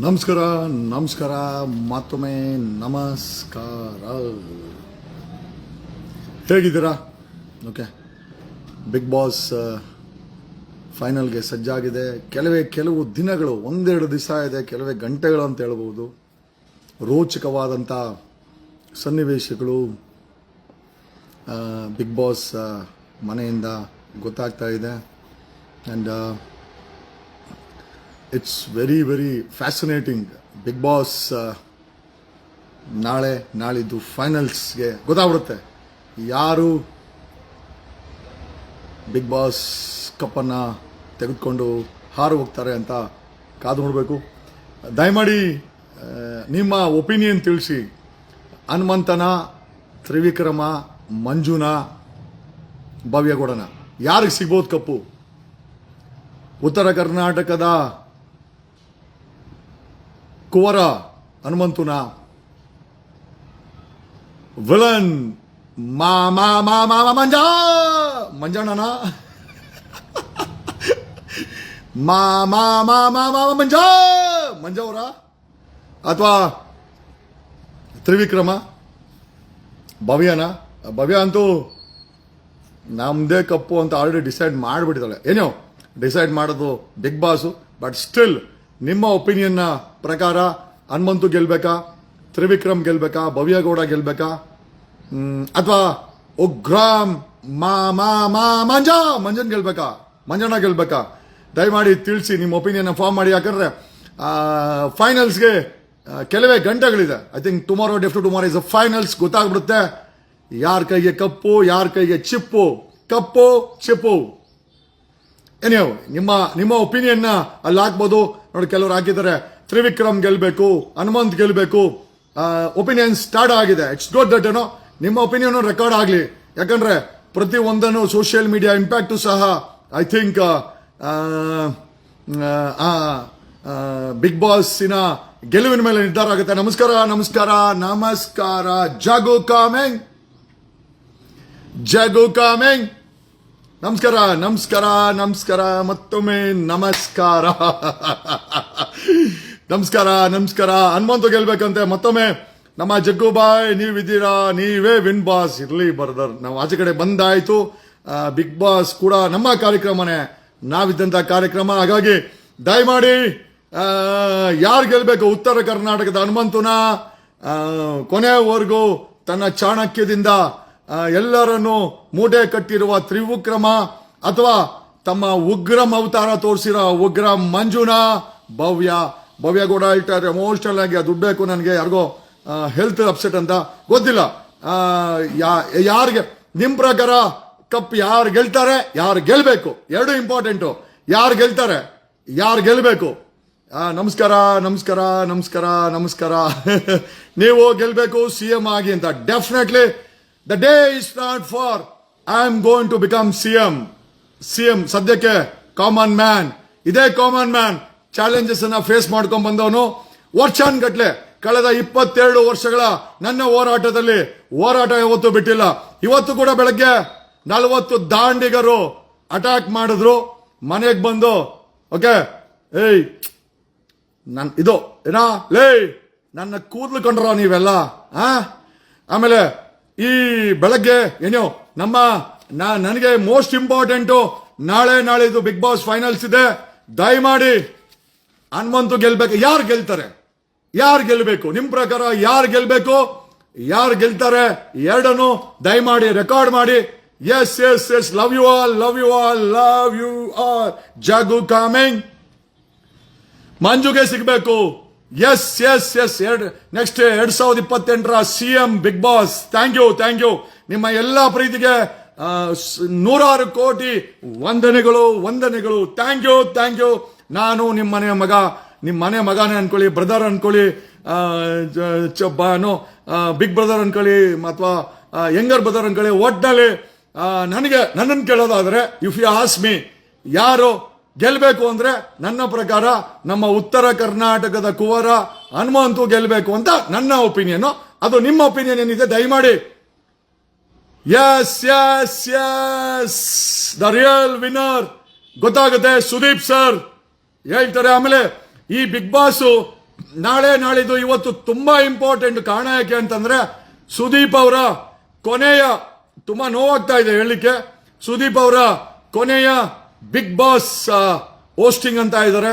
ನಮಸ್ಕಾರ ನಮಸ್ಕಾರ, ಮತ್ತೊಮ್ಮೆ ನಮಸ್ಕಾರ. ಹೇಗಿದ್ದೀರಾ? ಓಕೆ. ಬಿಗ್ ಬಾಸ್ ಫೈನಲ್ಗೆ ಸಜ್ಜಾಗಿದೆ. ಕೆಲವೇ, ಕೆಲವು ದಿನಗಳು, ಒಂದೆರಡು ದಿವಸ ಇದೆ, ಕೆಲವೇ ಗಂಟೆಗಳು ಅಂತ ಹೇಳ್ಬೋದು. ರೋಚಕವಾದಂಥ ಸನ್ನಿವೇಶಗಳು ಬಿಗ್ ಬಾಸ್ ಮನೆಯಿಂದ ಗೊತ್ತಾಗ್ತಾ ಇದೆ. And it's very very fascinating big boss ನಾಳೆ, ನಾಳಿದ್ದು ಫೈನಲ್ಸ್ಗೆ ಗೊತ್ತಾಗ್ಬಿಡುತ್ತೆ. ಯಾರು ಬಿಗ್ ಬಾಸ್ ಕಪ್ಪನ್ನು ತೆಗೆದುಕೊಂಡು ಹಾರು ಹೋಗ್ತಾರೆ ಅಂತ ಕಾದು ನೋಡಬೇಕು. ದಯಮಾಡಿ ನಿಮ್ಮ ಒಪಿನಿಯನ್ ತಿಳಿಸಿ. ಹನುಮಂತನ, ತ್ರಿವಿಕ್ರಮ, ಮಂಜುನ, ಭವ್ಯಗೌಡನ. ಯಾರಿಗೆ ಸಿಗ್ಬೋದು ಕಪ್ಪು? ಉತ್ತರ ಕರ್ನಾಟಕದ ಕುವರ ಹನುಮಂತುನ ವಿಲನ್ ಮಾ ಮಾ ಮಾ ಮಾ ಮಂಜ! ಮಂಜಣ್ಣನ. ಮಾ ಮಾ ಮಾ ಮಾ ಮಾ, ಮಂಜ! ಮಂಜ ಅವರ ಅಥವಾ ತ್ರಿವಿಕ್ರಮ? ಭವ್ಯನ? ಭವ್ಯ ಅಂತೂ ನಮ್ದೇ ಕಪ್ಪು ಅಂತ ಆಲ್ರೆಡಿ ಡಿಸೈಡ್ ಮಾಡಿಬಿಟ್ಟಿದ್ದಾಳೆ. ಏನೋ ಡಿಸೈಡ್ ಮಾಡೋದು ಬಿಗ್ ಬಾಸು ಬಟ್ ಸ್ಟಿಲ್ ನಿಮ್ಮ ಒಪಿನಿಯನ್ನ ಪ್ರಕಾರ ಹನುಮಂತು ಗೆಲ್ಬೇಕಾ? ತ್ರಿವಿಕ್ರಮ್ ಗೆಲ್ಬೇಕಾ? ಭವ್ಯಗೌಡ ಗೆಲ್ಬೇಕಾ? ಅಥವಾ ಉಗ್ರಾಮ್ ಮಾ ಮಾ ಮಾ, ಮಂಜ! ಮಂಜನ್ ಗೆಲ್ಬೇಕಾ? ಮಂಜಣ್ಣ ಗೆಲ್ಬೇಕಾ? ದಯಮಾಡಿ ತಿಳಿಸಿ, ನಿಮ್ಮ ಒಪಿನಿಯನ್ ಫಾರ್ಮ್ ಮಾಡಿ. ಯಾಕಂದ್ರೆ ಫೈನಲ್ಸ್ಗೆ ಕೆಲವೇ ಗಂಟೆಗಳಿದೆ. I think tomorrow deft tomorrow is a finals ಗೊತ್ತಾಗ್ಬಿಡುತ್ತೆ. ಯಾರ ಕೈಗೆ ಕಪ್ಪು, ಯಾರ ಕೈಗೆ ಚಿಪ್ಪು? ಕಪ್ಪು, ಚಿಪ್ಪು. ಏನೇ ನಿಮ್ಮ ನಿಮ್ಮ ಒಪಿನಿಯನ್ನ ಅಲ್ಲಿ ಹಾಕ್ಬೋದು. ನೋಡಿ, ಕೆಲವರು ಹಾಕಿದ್ದಾರೆ. ತ್ರಿವಿಕ್ರಮ್ ಗೆಲ್ಬೇಕು, ಹನುಮಂತ್ ಗೆಲ್ಬೇಕು ಒಪಿನಿಯನ್ ಸ್ಟಾರ್ಟ್ ಆಗಿದೆ. ಇಟ್ಸ್ ಗುಡ್ ದಟ್ ಏನೋ ನಿಮ್ಮ ಒಪಿನಿಯನ್ ರೆಕಾರ್ಡ್ ಆಗಲಿ. ಯಾಕಂದ್ರೆ ಪ್ರತಿ ಒಂದನ್ನು ಸೋಷಿಯಲ್ ಮೀಡಿಯಾ ಇಂಪ್ಯಾಕ್ಟು ಸಹ ಐ ಥಿಂಕ್ ಬಿಗ್ ಬಾಸ್ಸಿನ ಗೆಲುವಿನ ಮೇಲೆ ನಿರ್ಧಾರ ಆಗುತ್ತೆ. ನಮಸ್ಕಾರ ನಮಸ್ಕಾರ ನಮಸ್ಕಾರ. ಜಾಗು ಕಾಮೆಂಗ್. ಜಗು ಕಾಮೆಂಗ್. ನಮಸ್ಕಾರ ನಮಸ್ಕಾರ ನಮಸ್ಕಾರ. ಮತ್ತೊಮ್ಮೆ ನಮಸ್ಕಾರ. ನಮಸ್ಕಾರ ನಮಸ್ಕಾರ. ಹನುಮಂತು ಗೆಲ್ಬೇಕಂತೆ. ಮತ್ತೊಮ್ಮೆ, ನಮ್ಮ ಜಗ್ಗು ಬಾಯ್, ನೀವಿದ್ದೀರಾ? ನೀವೇ ವಿನ್ ಬಾಸ್ ಇರ್ಲಿ, ಬರ್ದರ್. ನಾವು ಆಚೆ ಕಡೆ ಬಂದಾಯ್ತು. ಬಿಗ್ ಬಾಸ್ ಕೂಡ ನಮ್ಮ ಕಾರ್ಯಕ್ರಮನೇ. ನಾವಿದ್ದಂಥ ಕಾರ್ಯಕ್ರಮ. ಹಾಗಾಗಿ, ದಯಮಾಡಿ ಯಾರು ಗೆಲ್ಬೇಕು? ಉತ್ತರ ಕರ್ನಾಟಕದ ಹನುಮಂತುನ? ಕೊನೆವರೆಗೂ ತನ್ನ ಚಾಣಕ್ಯದಿಂದ ಎಲ್ಲರನ್ನು ಮೂಟೆ ಕಟ್ಟಿರುವ ತ್ರಿವಿಕ್ರಮ ಅಥವಾ ತಮ್ಮ ಉಗ್ರಂ ಅವತಾರ ತೋರಿಸಿರೋ ಉಗ್ರ ಮಂಜುನಾ ಭವ್ಯ ಭವ್ಯ ಕೂಡ ಹೇಳ್ತಾರೆ ಎಮೋಷ್ನಲ್ ಆಗಿ ದುಡ್ಡು ಬೇಕು ನನಗೆ ಯಾರಿಗೋ ಹೆಲ್ತ್ ಅಪ್ಸೆಟ್ ಅಂತ. ಗೊತ್ತಿಲ್ಲ. ಆ, ಯಾರಿಗೆ ನಿಮ್ಮ ಪ್ರಕಾರ ಕಪ್ ಯಾರು ಗೆಲ್ತಾರೆ ಯಾರು ಗೆಲ್ಬೇಕು? ಎರಡು ಇಂಪಾರ್ಟೆಂಟು ಯಾರು ಗೆಲ್ತಾರೆ ಯಾರು ಗೆಲ್ಬೇಕು? ಆ, ನಮಸ್ಕಾರ ನಮಸ್ಕಾರ ನಮಸ್ಕಾರ ನಮಸ್ಕಾರ. ನೀವು ಗೆಲ್ಬೇಕು ಸಿ ಎಂ ಆಗಿ ಅಂತ. Definitely the day is not for I am going to become C M C M ಸದ್ಯಕ್ಕೆ ಕಾಮನ್ ಮ್ಯಾನ್ ಇದೇ ಕಾಮನ್ ಮ್ಯಾನ್ ಚಾಲೆಂಜಸ್ ಅನ್ನ ಫೇಸ್ ಮಾಡ್ಕೊಂಡ್ ಬಂದವನು ವರ್ಷಾನ್ ಗಟ್ಲೆ. ಕಳೆದ ಇಪ್ಪತ್ತೆರಡು ವರ್ಷಗಳ ನನ್ನ ಹೋರಾಟದಲ್ಲಿ ಹೋರಾಟ ಯಾವತ್ತೂ ಬಿಟ್ಟಿಲ್ಲ. ಇವತ್ತು ಕೂಡ ಬೆಳಗ್ಗೆ ನಲವತ್ತು ದಾಂಡಿಗರು ಅಟ್ಯಾಕ್ ಮಾಡಿದ್ರು. ಮನೆಗೆ ಬಂದು, ಓಕೆ, ಏಯ್, ನನ್, ಇದು, ಏನಾ ಲೇ ನನ್ನ ಕೂದಲು ಕಂಡ್ರ ನೀವೆಲ್ಲ, ಆ? ಆಮೇಲೆ, ಈ ಬೆಳಗ್ಗೆ, ಏನೋ, ನಮ್ಮ ನನಗೆ ಮೋಸ್ಟ್ ಇಂಪಾರ್ಟೆಂಟು ನಾಳೆ ನಾಳಿದ್ದು ಬಿಗ್ ಬಾಸ್ ಫೈನಲ್ಸ್ ಇದೆ. ದಯಮಾಡಿ ಹನುಮಂತು ಗೆಲ್ಬೇಕು. ಯಾರು ಗೆಲ್ತಾರೆ? ಯಾರು ಗೆಲ್ಬೇಕು? ನಿಮ್ಮ ಪ್ರಕಾರ ಯಾರು ಗೆಲ್ಬೇಕು? ಯಾರು ಗೆಲ್ತಾರೆ? ಎರಡನ್ನು ದಯಮಾಡಿ ರೆಕಾರ್ಡ್ ಮಾಡಿ. Yes yes yes love you all love you all love you all Jagu coming ಮಂಜುಗೆ ಸಿಗಬೇಕು. ಎಸ್ ಎಸ್ ಎಸ್ ಎರಡ್ ನೆಕ್ಸ್ಟ್ ಎರಡ್ ಸಾವಿರದ ಇಪ್ಪತ್ತೆಂಟರ C M Bigg Boss thank you thank you ನಿಮ್ಮ ಎಲ್ಲಾ ಪ್ರೀತಿಗೆ ನೂರಾರು ಕೋಟಿ ವಂದನೆಗಳು ವಂದನೆಗಳು. ಥ್ಯಾಂಕ್ ಯು ಥ್ಯಾಂಕ್ ಯು ನಾನು ನಿಮ್ಮ ಮನೆಯ ಮಗ ನಿಮ್ಮ ಮನೆ ಮಗನೇ ಅನ್ಕೊಳ್ಳಿ ಬ್ರದರ್ ಅನ್ಕೊಳ್ಳಿ ಏನು ಬಿಗ್ ಬ್ರದರ್ ಅನ್ಕೊಳ್ಳಿ, ಅಥವಾ ಯಂಗರ್ ಬ್ರದರ್ ಅನ್ಕೊಳ್ಳಿ, ಒಟ್ನಲ್ಲಿ ನನಗೆ ನನ್ನನ್ನು ಕೇಳೋದಾದ್ರೆ ಇಫ್ ಯು ಆಸ್ ಮೀ ಯಾರು ಗೆಲ್ಬೇಕು ಅಂದ್ರೆ ನನ್ನ ಪ್ರಕಾರ ನಮ್ಮ ಉತ್ತರ ಕರ್ನಾಟಕದ ಕುವರ ಹನುಮಂತು ಗೆಲ್ಬೇಕು ಅಂತ ನನ್ನ ಒಪಿನಿಯನ್ನು ಅದು ನಿಮ್ಮ ಒಪಿನಿಯನ್ ಏನಿದೆ ದಯಮಾಡಿ. Yes yes yes the real winner ಗೊತ್ತಾಗುತ್ತೆ ಸುದೀಪ್ ಸರ್ ಹೇಳ್ತಾರೆ ಆಮೇಲೆ ಈ ಬಿಗ್ ಬಾಸ್ ನಾಳೆ ನಾಳಿದ್ದು ಇವತ್ತು ತುಂಬಾ ಇಂಪಾರ್ಟೆಂಟ್ ಕಾರಣ ಯಾಕೆ ಅಂತಂದ್ರೆ ಸುದೀಪ್ ಅವರ ಕೊನೆಯ ತುಂಬಾ ನೋವಾಗ್ತಾ ಇದೆ ಹೇಳಲಿಕ್ಕೆ. ಸುದೀಪ್ ಅವರ ಕೊನೆಯ ಬಿಗ್ ಬಾಸ್ ಹೋಸ್ಟಿಂಗ್ ಅಂತ ಇದ್ದಾರೆ.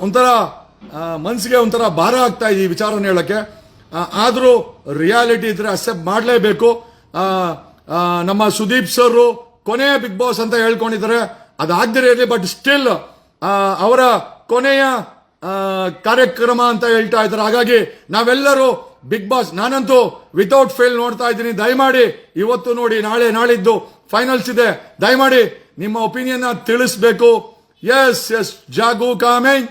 ಒಂಥರ ಮನಸ್ಸಿಗೆ ಒಂಥರ ಭಾರ ಆಗ್ತಾ ಇದೆ ಈ ವಿಚಾರನ ಹೇಳಕ್ಕೆ. ಆದರೂ ರಿಯಾಲಿಟಿ ಇದ್ರೆ ಅಕ್ಸೆಪ್ಟ್ ಮಾಡಲೇಬೇಕು. ನಮ್ಮ ಸುದೀಪ್ ಸರ್ ಕೊನೆಯ ಬಿಗ್ ಬಾಸ್ ಅಂತ ಹೇಳ್ಕೊಂಡಿದ್ದಾರೆ. ಅದಾಗದಿರಲಿ ಬಟ್ ಸ್ಟಿಲ್ ಅವರ ಕೊನೆಯ ಕಾರ್ಯಕ್ರಮ ಅಂತ ಹೇಳ್ತಾ ಇದ್ದಾರೆ. ಹಾಗಾಗಿ ನಾವೆಲ್ಲರೂ ಬಿಗ್ ಬಾಸ್ ನಾನಂತೂ ವಿತೌಟ್ ಫೇಲ್ ನೋಡ್ತಾ ಇದ್ದೀನಿ. ದಯಮಾಡಿ ಇವತ್ತು ನೋಡಿ, ನಾಳೆ ನಾಳಿದ್ದು ಫೈನಲ್ಸ್ ಇದೆ. ದಯಮಾಡಿ ನಿಮ್ಮ ಒಪಿನಿಯನ್ ತಿಳಿಸ್ಬೇಕು. Yes yes Jagu coming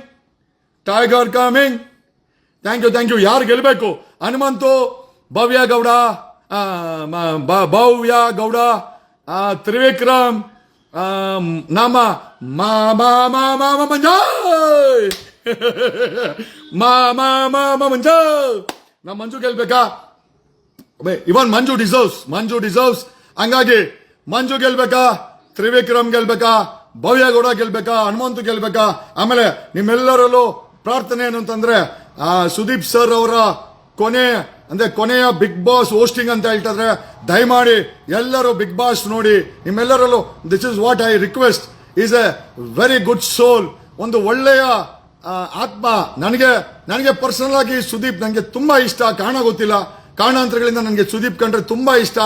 tiger coming thank you thank you ಯಾರು ಗೆಲ್ಲಬೇಕು ಹನುಮಂತು, ಭವ್ಯ ಗೌಡ ಭವ್ಯ ಗೌಡ ತ್ರಿವಿಕ್ರಮ್ ಆ, ನಮ್ಮ ಮಾ ಮಾ ಮಾ ಮಾ ma, ಮಂಜಾಯ್ ಮಾ ಮಾ ಮಾ ಮಾ ಮಂಜಾಯ್ ನಮ್ಮ ಮಂಜು ಗೆಲ್ಬೇಕಾ ಇವನ್ ಮಂಜು ಡಿಸರ್ವ್ಸ್ ಮಂಜು ಡಿಸರ್ವ್ಸ್ ಹಂಗಾಗಿ ಮಂಜು ಗೆಲ್ಬೇಕಾ ತ್ರಿವಿಕ್ರಮ್ ಗೆಲ್ಬೇಕಾ ಭವ್ಯಗೌಡ ಗೆಲ್ಬೇಕಾ ಹನುಮಂತು ಗೆಲ್ಬೇಕಾ ಆಮೇಲೆ ನಿಮ್ಮೆಲ್ಲರಲ್ಲೂ ಪ್ರಾರ್ಥನೆ ಏನು ಅಂತಂದ್ರೆ ಸುದೀಪ್ ಸರ್ ಅವರ ಕೊನೆ, ಅಂದ್ರೆ ಕೊನೆಯ ಬಿಗ್ ಬಾಸ್ ಹೋಸ್ಟಿಂಗ್ ಅಂತ ಹೇಳ್ತಿದ್ರೆ, ದಯಮಾಡಿ ಎಲ್ಲರೂ ಬಿಗ್ ಬಾಸ್ ನೋಡಿ, ನಿಮ್ಮೆಲ್ಲರಲ್ಲೂ this is what I request is a very good soul ಒಂದು ಒಳ್ಳೆಯ ಆತ್ಮ. ನನಗೆ ನನಗೆ ಪರ್ಸನಲ್ ಆಗಿ ಸುದೀಪ್ ನನಗೆ ತುಂಬಾ ಇಷ್ಟ, ಕಾರಣ ಗೊತ್ತಿಲ್ಲ. ಕಾರಣಾಂತರಗಳಿಂದ ನನಗೆ ಸುದೀಪ್ ಕಂಡ್ರೆ ತುಂಬಾ ಇಷ್ಟ,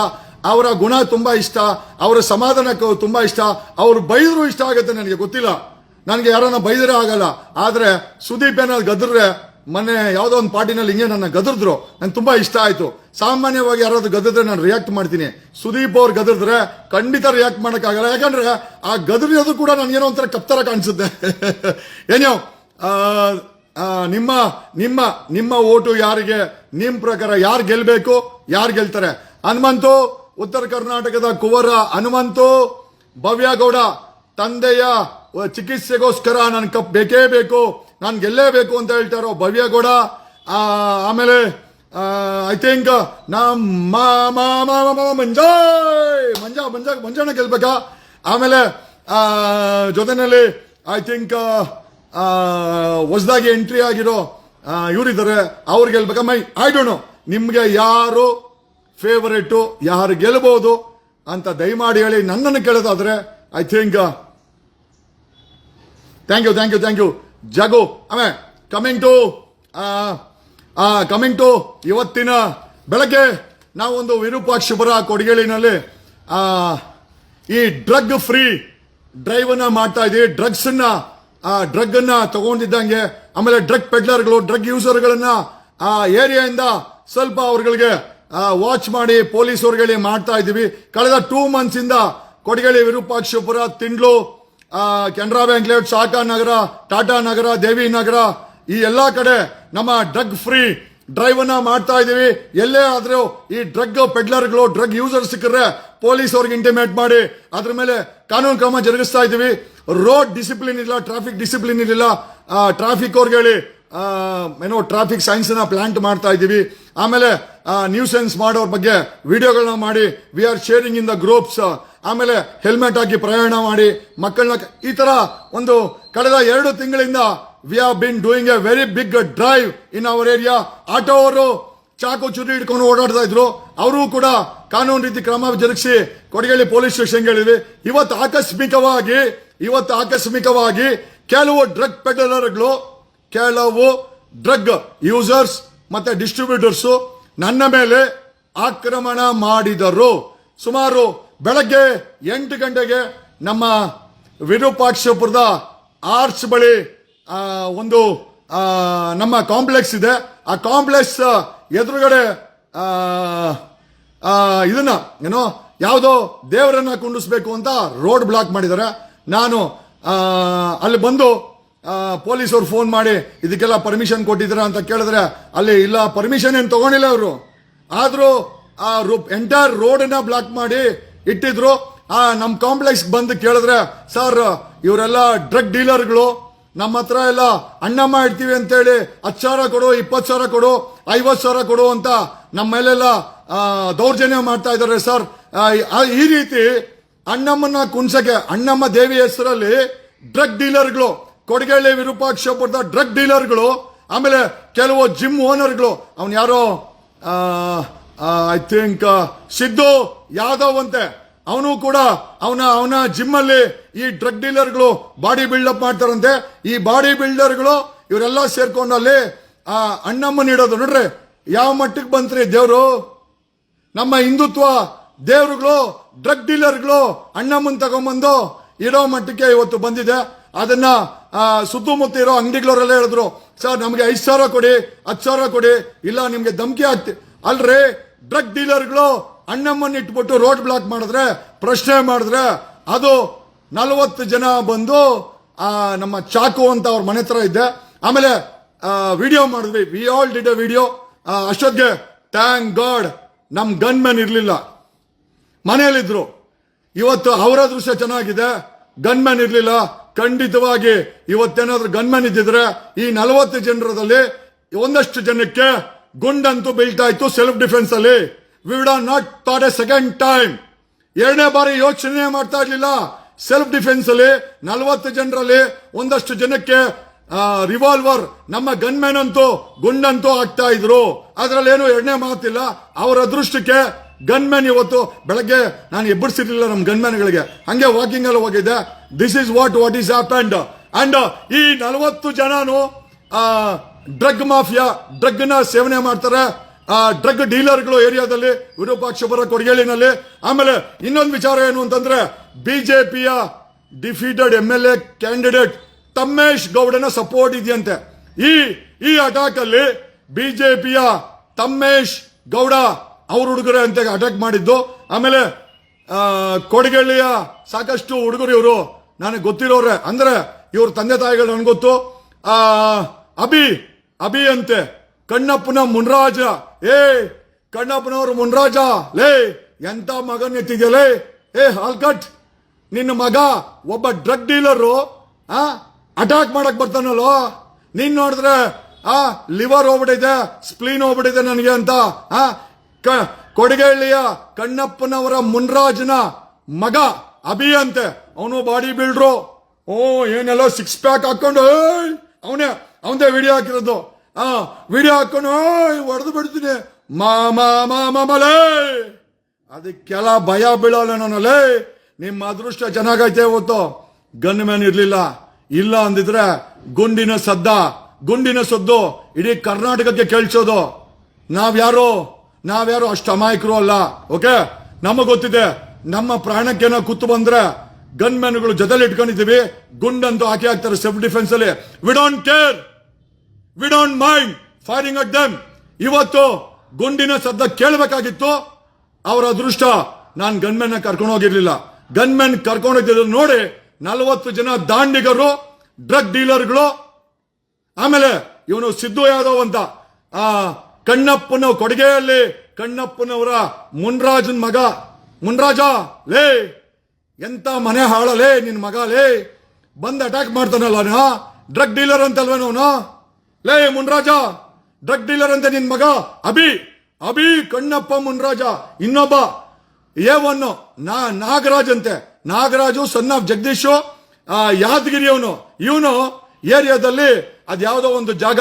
ಅವರ ಗುಣ ತುಂಬಾ ಇಷ್ಟ, ಅವರ ಸಮಾಧಾನಕ್ಕೆ ತುಂಬಾ ಇಷ್ಟ, ಅವರು ಬೈದ್ರು ಇಷ್ಟ ಆಗುತ್ತೆ ನನಗೆ ಗೊತ್ತಿಲ್ಲ. ನನಗೆ ಯಾರನ್ನ ಬೈದರೆ ಆಗಲ್ಲ, ಆದ್ರೆ ಸುದೀಪ್ ಏನಾದ್ರು ಗದ್ರೆ ಮೊನ್ನೆ ಯಾವುದೋ ಒಂದು ಪಾರ್ಟಿನಲ್ಲಿ ಹಿಂಗೆ ನನ್ನ ಗದರಿದ್ರು. ನಂಗೆ ತುಂಬ ಇಷ್ಟ ಆಯಿತು. ಸಾಮಾನ್ಯವಾಗಿ ಯಾರಾದರೂ ಗದರಿದ್ರೆ ನಾನು ರಿಯಾಕ್ಟ್ ಮಾಡ್ತೀನಿ. ಸುದೀಪ್ ಅವ್ರು ಗದರಿದ್ರೆ ಖಂಡಿತ ರಿಯಾಕ್ಟ್ ಮಾಡೋಕ್ಕಾಗಲ್ಲ. ಯಾಕಂದ್ರೆ ಆ ಗದರಿಯೋದು ಕೂಡ ನನಗೇನೋ ಒಂಥರ ಕಪ್ತರ ಕಾಣಿಸುತ್ತೆ. ಏನೋ ನಿಮ್ಮ ನಿಮ್ಮ ನಿಮ್ಮ ಓಟು ಯಾರಿಗೆ ನಿಮ್ಮ ಪ್ರಕಾರ ಯಾರು ಗೆಲ್ಲಬೇಕು ಯಾರು ಗೆಲ್ತಾರೆ? ಹನುಮಂತು, ಉತ್ತರ ಕರ್ನಾಟಕದ ಕುವರ ಹನುಮಂತು, ಭವ್ಯಗೌಡ, ತಂದೆಯ ಚಿಕಿತ್ಸೆಗೋಸ್ಕರ ನನ್ ಕಪ್ ಬೇಕೇ ಬೇಕು. ನಾನು ಗೆಲ್ಲೇಬೇಕು ಅಂತ ಹೇಳ್ತಾರೋ ಭವ್ಯ ಗೌಡ ಆ, ಆಮೇಲೆ ಐ ಥಿಂಕ್ ನಮ್ಮ ಮಂಜಾಯ್! ಮಂಜ ಮಂಜ ಮಂಜಾನ ಗೆಲ್ಬೇಕಾ? ಆಮೇಲೆ ಜೊತೆನಲ್ಲಿ ಐ ಥಿಂಕ್ ಹೊಸದಾಗಿ ಎಂಟ್ರಿ ಆಗಿರೋ ಇವರಿದ್ದಾರೆ ಅವ್ರು ಗೆಲ್ಬೇಕಾ? ಮೈ ಐ ಡೋಂಟ್ ನೋ ನಿಮಗೆ ಯಾರು ಫೇವರೇಟು ಯಾರು ಗೆಲ್ಬಹುದು ಅಂತ ದಯಮಾಡಿ ಹೇಳಿ ನನ್ನನ್ನು ಕೇಳೋದಾದ್ರೆ I think thank you thank you thank you Jagu, ಆಮೇ ಕಮಿಂಗ್ ಟು ಕಮಿಂಗ್ ಟು ಇವತ್ತಿನ ಬೆಳಗ್ಗೆ ನಾವೊಂದು ವಿರೂಪಾಕ್ಷಪುರ ಕೊಡಗೇಳಿನಲ್ಲಿ ಈ ಡ್ರಗ್ ಫ್ರೀ ಡ್ರೈವ್ ಅನ್ನ ಮಾಡ್ತಾ ಇದ್ದೀವಿ. ಡ್ರಗ್ಸ್ ಅನ್ನ ಡ್ರಗ್ ಅನ್ನ ತಗೊಂಡಿದ್ದಂಗೆ, ಆಮೇಲೆ ಡ್ರಗ್ ಪೆಡ್ಲರ್ಗಳು ಡ್ರಗ್ ಯೂಸರ್ಗಳನ್ನ ಆ, ಏರಿಯಾಯಿಂದ ಸ್ವಲ್ಪ ಅವ್ರಗಳಿಗೆ ವಾಚ್ ಮಾಡಿ ಪೊಲೀಸ್ ಅವ್ರಗಳಿಗೆ ಮಾಡ್ತಾ ಇದೀವಿ ಕಳೆದ ಟೂ ಮಂತ್ಸ್ ಇಂದ ಕೊಡಗೇಳಿ ವಿರೂಪಾಕ್ಷಪುರ ತಿಂಡ್ಲು ಕೆನರಾ ಬ್ಯಾಂಕ್ ಲೇಔಟ್ ಶಾಖಾ ನಗರ, ಟಾಟಾ ನಗರ, ದೇವಿ ನಗರ, ಈ ಎಲ್ಲಾ ಕಡೆ ನಮ್ಮ ಡ್ರಗ್ ಫ್ರೀ ಡ್ರೈವ್ ಅನ್ನ ಮಾಡ್ತಾ ಇದೀವಿ. ಎಲ್ಲೇ ಆದ್ರೂ ಈ ಡ್ರಗ್ ಪೆಡ್ಲರ್ಗಳು, ಡ್ರಗ್ ಯೂಸರ್ ಸಿಕ್ಕರೆ ಪೊಲೀಸ್ ಅವ್ರಿಗೆ ಇಂಟಿಮೇಟ್ ಮಾಡಿ, ಅದ್ರ ಮೇಲೆ ಕಾನೂನು ಕ್ರಮ ಜರುಗಿಸ್ತಾ ಇದೀವಿ. ರೋಡ್ ಡಿಸಿಪ್ಲಿನ್ ಇಲ್ಲ ಟ್ರಾಫಿಕ್ ಡಿಸಿಪ್ಲಿನ್ ಇರಲಿಲ್ಲ. ಟ್ರಾಫಿಕ್ ಅವ್ರಿಗೆ ಹೇಳಿ ಏನೋ ಟ್ರಾಫಿಕ್ ಸೈನ್ಸ್ನ ಪ್ಲಾಂಟ್ ಮಾಡ್ತಾ ಇದ್ದೀವಿ ಆಮೇಲೆ ನ್ಯೂಸೆನ್ಸ್ ಮಾಡೋರ್ ಬಗ್ಗೆ ವಿಡಿಯೋಗಳನ್ನ ಮಾಡಿ we are sharing in the groups ಆಮೇಲೆ ಹೆಲ್ಮೆಟ್ ಹಾಕಿ ಪ್ರಯಾಣ ಮಾಡಿ ಮಕ್ಕಳನ್ನ ಈ ತರ ಒಂದು ಕಳೆದ ಎರಡು ತಿಂಗಳಿಂದ we are been doing a very big drive in our area auto ಅವರು ಚಾಕು ಚುರಿ ಹಿಡ್ಕೊಂಡು ಓಡಾಡ್ತಾ ಇದ್ರು. ಅವರು ಕೂಡ ಕಾನೂನು ರೀತಿ ಕ್ರಮ ಜರುಗಿಸಿ ಕೊಡಗೇಳಿ ಪೊಲೀಸ್ ಸ್ಟೇಷನ್ಗೆ ಹೇಳಿದ್ವಿ ಇವತ್ತು ಆಕಸ್ಮಿಕವಾಗಿ ಇವತ್ತು ಆಕಸ್ಮಿಕವಾಗಿ ಕೆಲವು ಡ್ರಗ್ ಪೆಡಲರ್ಗಳು ಕೆಲವು ಡ್ರಗ್ ಯೂಸರ್ಸ್ ಮತ್ತೆ ಡಿಸ್ಟ್ರಿಬ್ಯೂಟರ್ಸ್ ನನ್ನ ಮೇಲೆ ಆಕ್ರಮಣ ಮಾಡಿದರು. ಸುಮಾರು ಬೆಳಗ್ಗೆ ಎಂಟು ಗಂಟೆಗೆ ನಮ್ಮ ವಿರೂಪಾಕ್ಷಪುರದ ಆರ್ಚ್ ಬಳಿ ಒಂದು ನಮ್ಮ ಕಾಂಪ್ಲೆಕ್ಸ್ ಇದೆ. ಆ ಕಾಂಪ್ಲೆಕ್ಸ್ ಎದುರುಗಡೆ ಇದನ್ನ, ಏನೋ, ಯಾವುದೋ ದೇವರನ್ನ ಕುಂಡಿಸ್ಬೇಕು ಅಂತ ರೋಡ್ ಬ್ಲಾಕ್ ಮಾಡಿದ್ದಾರೆ. ನಾನು ಅಲ್ಲಿ ಬಂದು ಪೊಲೀಸರು ಫೋನ್ ಮಾಡಿ, ಇದಕ್ಕೆಲ್ಲ ಪರ್ಮಿಷನ್ ಕೊಟ್ಟಿದ್ದೀರಾ ಅಂತ ಕೇಳಿದ್ರೆ, ಅಲ್ಲಿ ಇಲ್ಲ ಪರ್ಮಿಷನ್ ಏನು ತಗೊಂಡಿಲ್ಲ ಅವರು. ಆದರೂ ಆ ಎಂಟೈರ್ ರೋಡನ್ನ ಬ್ಲಾಕ್ ಮಾಡಿ ಇಟ್ಟಿದ್ರು. ಆ ನಮ್ಮ ಕಾಂಪ್ಲೆಕ್ಸ್ ಬಂದು ಕೇಳಿದ್ರೆ, ಸರ್, ಇವರೆಲ್ಲ ಡ್ರಗ್ ಡೀಲರ್ಗಳು ನಮ್ಮ ಹತ್ರ ಎಲ್ಲ ಅಣ್ಣಮ್ಮ ಇಡ್ತೀವಿ ಅಂತೇಳಿ ಹತ್ತು ಸಾವಿರ ಕೊಡು, ಇಪ್ಪತ್ತು ಸಾವಿರ ಕೊಡು, ಐವತ್ತು ಸಾವಿರ ಕೊಡು ಅಂತ ನಮ್ಮ ಮೇಲೆಲ್ಲ ದೌರ್ಜನ್ಯ ಮಾಡ್ತಾ ಇದ್ದಾರೆ ಸರ್. ಈ ರೀತಿ ಅಣ್ಣಮ್ಮನ ಕುಣ್ಸಕ್ಕೆ, ಅಣ್ಣಮ್ಮ ದೇವಿ ಹೆಸರಲ್ಲಿ ಡ್ರಗ್ ಡೀಲರ್ಗಳು ಕೊಡಗೇಳಿ ವಿರೂಪಾಕ್ಷಪುರದ ಡ್ರಗ್ ಡೀಲರ್ಗಳು ಆಮೇಲೆ ಕೆಲವು ಜಿಮ್ ಓನರ್ಗಳು ಅವನು ಯಾರೋ ಐ ಥಿಂಕ್ ಸಿದ್ದು ಯಾದವ್ ಅಂತೆ ಅವನು ಕೂಡ ಅವನ ಅವನ ಜಿಮ್ ಅಲ್ಲಿ ಈ ಡ್ರಗ್ ಡೀಲರ್ಗಳು ಬಾಡಿ ಬಿಲ್ಡಪ್ ಮಾಡ್ತಾರಂತೆ. ಈ ಬಾಡಿ ಬಿಲ್ಡರ್ಗಳು ಇವರೆಲ್ಲ ಸೇರ್ಕೊಂಡು ಅಲ್ಲಿ ಆ ಅಣ್ಣಮ್ಮನ್ ಇಡೋದು ನೋಡ್ರಿ, ಯಾವ ಮಟ್ಟಕ್ಕೆ ಬಂತ್ರಿ ದೇವರು? ನಮ್ಮ ಹಿಂದುತ್ವ ದೇವರುಗಳು, ಡ್ರಗ್ ಡೀಲರ್ಗಳು ಅಣ್ಣಮ್ಮನ್ ತಗೊಂಬಂದು ಇರೋ ಮಟ್ಟಕ್ಕೆ ಇವತ್ತು ಬಂದಿದೆ. ಅದನ್ನ ಸುತ್ತಮುತ್ತ ಇರೋ ಅಂಗಡಿಗಳವರೆಲ್ಲ ಹೇಳಿದ್ರು. ಸರ್, ನಮಗೆ ಐದು ಸಾವಿರ ಕೊಡಿ, ಹತ್ತು ಸಾವಿರ ಕೊಡಿ, ಇಲ್ಲ ನಿಮಗೆ ಧಮಕಿ ಆಗ್ತಿ ಅಲ್ರಿ ಡ್ರಗ್ ಡೀಲರ್ಗಳು ಅಣ್ಣಮ್ಮನ್ ಇಟ್ಬಿಟ್ಟು ರೋಡ್ ಬ್ಲಾಕ್ ಮಾಡಿದ್ರೆ ಪ್ರಶ್ನೆ ಮಾಡಿದ್ರೆ ಅದು ನಲವತ್ತು ಜನ ಬಂದು ಆ, ನಮ್ಮ ಚಾಕು ಅಂತ ಅವ್ರ ಮನೆ ಹತ್ರ ಇದ್ದೆ ಆಮೇಲೆ ವಿಡಿಯೋ ಮಾಡಿದ್ವಿ. We all did a video ಅಷ್ಟೊತ್ತಿಗೆ ಥ್ಯಾಂಕ್ ಗಾಡ್ ನಮ್ಮ ಗನ್ ಮ್ಯಾನ್ ಇರಲಿಲ್ಲ. ಮನೆಯಲ್ಲಿದ್ರು. ಇವತ್ತು ಅವರ ದೃಶ್ಯ ಚೆನ್ನಾಗಿದೆ. ಗನ್ ಮ್ಯಾನ್ ಇರಲಿಲ್ಲ. ಖಂಡಿತವಾಗಿ ಇವತ್ತೇನಾದ್ರೂ ಗನ್ ಮ್ಯಾನ್ ಇದ್ದಿದ್ರೆ ಈ ನಲವತ್ತು ಜನರದಲ್ಲಿ ಒಂದಷ್ಟು ಜನಕ್ಕೆ ಗುಂಡಂತೂ ಬೀಳ್ತಾ ಇತ್ತು ಸೆಲ್ಫ್ ಡಿಫೆನ್ಸ್ ಅಲ್ಲಿ. We are not thought a second time ಎರಡನೇ ಬಾರಿ ಯೋಚನೆ ಮಾಡ್ತಾ ಇರ್ಲಿಲ್ಲ. ಸೆಲ್ಫ್ ಡಿಫೆನ್ಸ್ ಅಲ್ಲಿ ನಲವತ್ತು ಜನರಲ್ಲಿ ಒಂದಷ್ಟು ಜನಕ್ಕೆ ರಿವಾಲ್ವರ್ ನಮ್ಮ ಗನ್ಮೆನ್ ಅಂತೂ ಗುಂಡಂತೂ ಆಗ್ತಾ ಇದ್ರು. ಅದರಲ್ಲಿ ಏನು ಎರಡನೇ ಮಾತಿಲ್ಲ. ಅವರ ಅದೃಷ್ಟಕ್ಕೆ ಗನ್ಮೆನ್ ಇವತ್ತು ಬೆಳಗ್ಗೆ ನಾನು ಎಬ್ಬರಿಸಿರ್ಲಿಲ್ಲ ನಮ್ಮ ಗನ್ಮ್ಯಾನ್ಗಳಿಗೆ ಹಂಗೆ ವಾಕಿಂಗ್ ಅಲ್ಲಿ ಹೋಗಿದ್ದೆ. This is what what is happened and ಈ ನಲವತ್ತು ಜನನು ಡ್ರಗ್ ಮಾಫಿಯಾ ಡ್ರಗ್ನ ಸೇವನೆ ಮಾಡ್ತಾರೆ. ಆ ಡ್ರಗ್ ಡೀಲರ್ಗಳು ಏರಿಯಾದಲ್ಲಿ ವಿರೂಪಾಕ್ಷಪುರ ಕೊಡಗೇಳಿನಲ್ಲಿ ಆಮೇಲೆ ಇನ್ನೊಂದು ವಿಚಾರ ಏನು ಅಂತಂದ್ರೆ ಬಿಜೆಪಿಯ defeated M L A candidate Thammesh ಗೌಡನ support ಇದೆಯಂತೆ. ಈ ಈ ಅಟ್ಯಾಕ್ ಅಲ್ಲಿ ಬಿಜೆಪಿಯ ತಮ್ಮೇಶ್ ಗೌಡ ಅವ್ರ ಹುಡುಗರೆ ಅಂತ ಅಟ್ಯಾಕ್ ಮಾಡಿದ್ದು. ಆಮೇಲೆ ಕೊಡಗಳ್ಳಿಯ ಸಾಕಷ್ಟು ಹುಡುಗರು ಇವರು. ನನಗೆ ಗೊತ್ತಿರೋರೆ. ಅಂದ್ರೆ ಇವ್ರ ತಂದೆ ತಾಯಿಗಳು ನನ್ಗೆ ಗೊತ್ತು. ಆ, ಅಭಿ ಅಭಿ ಅಂತೆ. ಕಣ್ಣಪ್ಪನ ಮುನ್ರಾಜ. ಏ, ಕಣ್ಣಪ್ಪನವರು ಮುನ್ರಾಜ. ಲೇ, ಎಂತ ಮಗನ್ ಎತ್ತಿದ್ಯಲೇ ಏ, ಹಾಲ್ಕಟ್, ನಿನ್ನ ಮಗ ಒಬ್ಬ ಡ್ರಗ್ ಡೀಲರು ಆ ಅಟ್ಯಾಕ್ ಮಾಡಕ್ ಬರ್ತಾನಲ್ಲೋ. ನೀನ್ ನೋಡಿದ್ರೆ, ಆ ಲಿವರ್ ಹೋಗ್ಬಿಟ್ಟಿದೆ ಸ್ಪ್ಲೀನ್ ಹೋಗ್ಬಿಟ್ಟಿದೆ ನನಗೆ ಅಂತ, ಆ, ಕ- ಕೊಡಗಳ್ಳಿಯ ಕಣ್ಣಪ್ಪನವರ ಮುನ್ರಾಜನ ಮಗ ಅಭಿ ಅಂತೆ. ಅವನು ಬಾಡಿ ಬಿಲ್ಡ್ರು ಓ, ಏನೆಲ್ಲ ಸಿಕ್ಸ್ ಪ್ಯಾಕ್ ಹಾಕೊಂಡು ಅವನೇ ಅವನದೇ ವಿಡಿಯೋ ಹಾಕಿರೋದು. ಆ ವಿಡಿಯೋ ಹಾಕೊಂಡು ಹೊಡೆದು ಬಿಡ್ತೀನಿ. ಮಾಮಾ ಮಾಮಲೇ ಅದಕ್ಕೆಲ್ಲ ಭಯ ಬೀಳಲ್ಲ ನಾನಲ್ಲೇ ನಿಮ್ಮ ಅದೃಷ್ಟ ಚೆನ್ನಾಗೈತೆ ಇವತ್ತು. ಗನ್ ಮ್ಯಾನ್ ಇರಲಿಲ್ಲ. ಇಲ್ಲ ಅಂದಿದ್ರೆ ಗುಂಡಿನ ಸದ್ದ. ಗುಂಡಿನ ಸದ್ದು ಇಡೀ ಕರ್ನಾಟಕಕ್ಕೆ ಕೇಳಿಸೋದು. ನಾವ್ಯಾರು? ನಾವ್ಯಾರು ಅಷ್ಟು ಅಮಾಯಕರು ಅಲ್ಲ. ಓಕೆ? ನಮಗ್ ಗೊತ್ತಿದೆ. ನಮ್ಮ ಪ್ರಾಣಕ್ಕೇನೋ ಕುತ್ತು ಬಂದ್ರೆ ಗನ್ ಮ್ಯಾನ್ಗಳು ಜೊತೆಲಿ ಇಟ್ಕೊಂಡಿದ್ದೀವಿ. ಗುಂಡಂತೂ ಹಾಕಿ ಹಾಕ್ತಾರೆ. ಸೆಲ್ಫ್ ಡಿಫೆನ್ಸ್ ಅಲ್ಲಿ. We don't care we don't mind firing at them ಇವತ್ತು ಗುಂಡಿನ ಸದ್ದ ಕೇಳಬೇಕಾಗಿತ್ತು. ಅವರ ಅದೃಷ್ಟ, ನಾನು ಗನ್ಮೆನ್ ಕರ್ಕೊಂಡು ಹೋಗಿರ್ಲಿಲ್ಲ. ಗನ್ಮೆನ್ ಕರ್ಕೊಂಡು ಹೋಗಿದ್ರು ನೋಡಿ ನಲವತ್ತು ಜನ ದಾಂಡಿಗರು, ಡ್ರಗ್ ಡೀಲರ್ಗಳು, ಆಮೇಲೆ ಇವನು ಸಿದ್ದು ಯಾದವ್ ಅಂತ. ಆ ಕಣ್ಣಪ್ಪನ ಕೊಡುಗೆಯಲ್ಲಿ ಕಣ್ಣಪ್ಪನವರ ಮುನ್ರಾಜನ್ ಮಗ. ಮುನ್ರಾಜ, ಲೇ, ಎಂತ ಮನೆ ಹಾಳಲೇ ನಿನ್ ಮಗ, ಲೇ, ಬಂದ್ ಅಟ್ಯಾಕ್ ಮಾಡ್ತಾನಲ್ಲ ಡ್ರಗ್ ಡೀಲರ್ ಅಂತಲ್ವೇನವನು ಲೇ ಮುನ್ರಾಜ ಡ್ರಗ್ ಡೀಲರ್ ಅಂತೆ ನಿನ್ ಮಗ. ಅಭಿ ಅಭಿ ಕಣ್ಣಪ್ಪ ಮುನ್ರಾಜ, ಇನ್ನೊಬ್ಬ. ಏ ಒನ್ ನಾ, ನಾಗರಾಜ್ ಅಂತೆ. ನಾಗರಾಜು ಸನ್ ಆಫ್ ಜಗದೀಶು ಯಾದಗಿರಿ ಅವನು ಇವನು ಏರಿಯಾದಲ್ಲಿ ಅದ್ಯಾವುದೋ ಒಂದು ಜಾಗ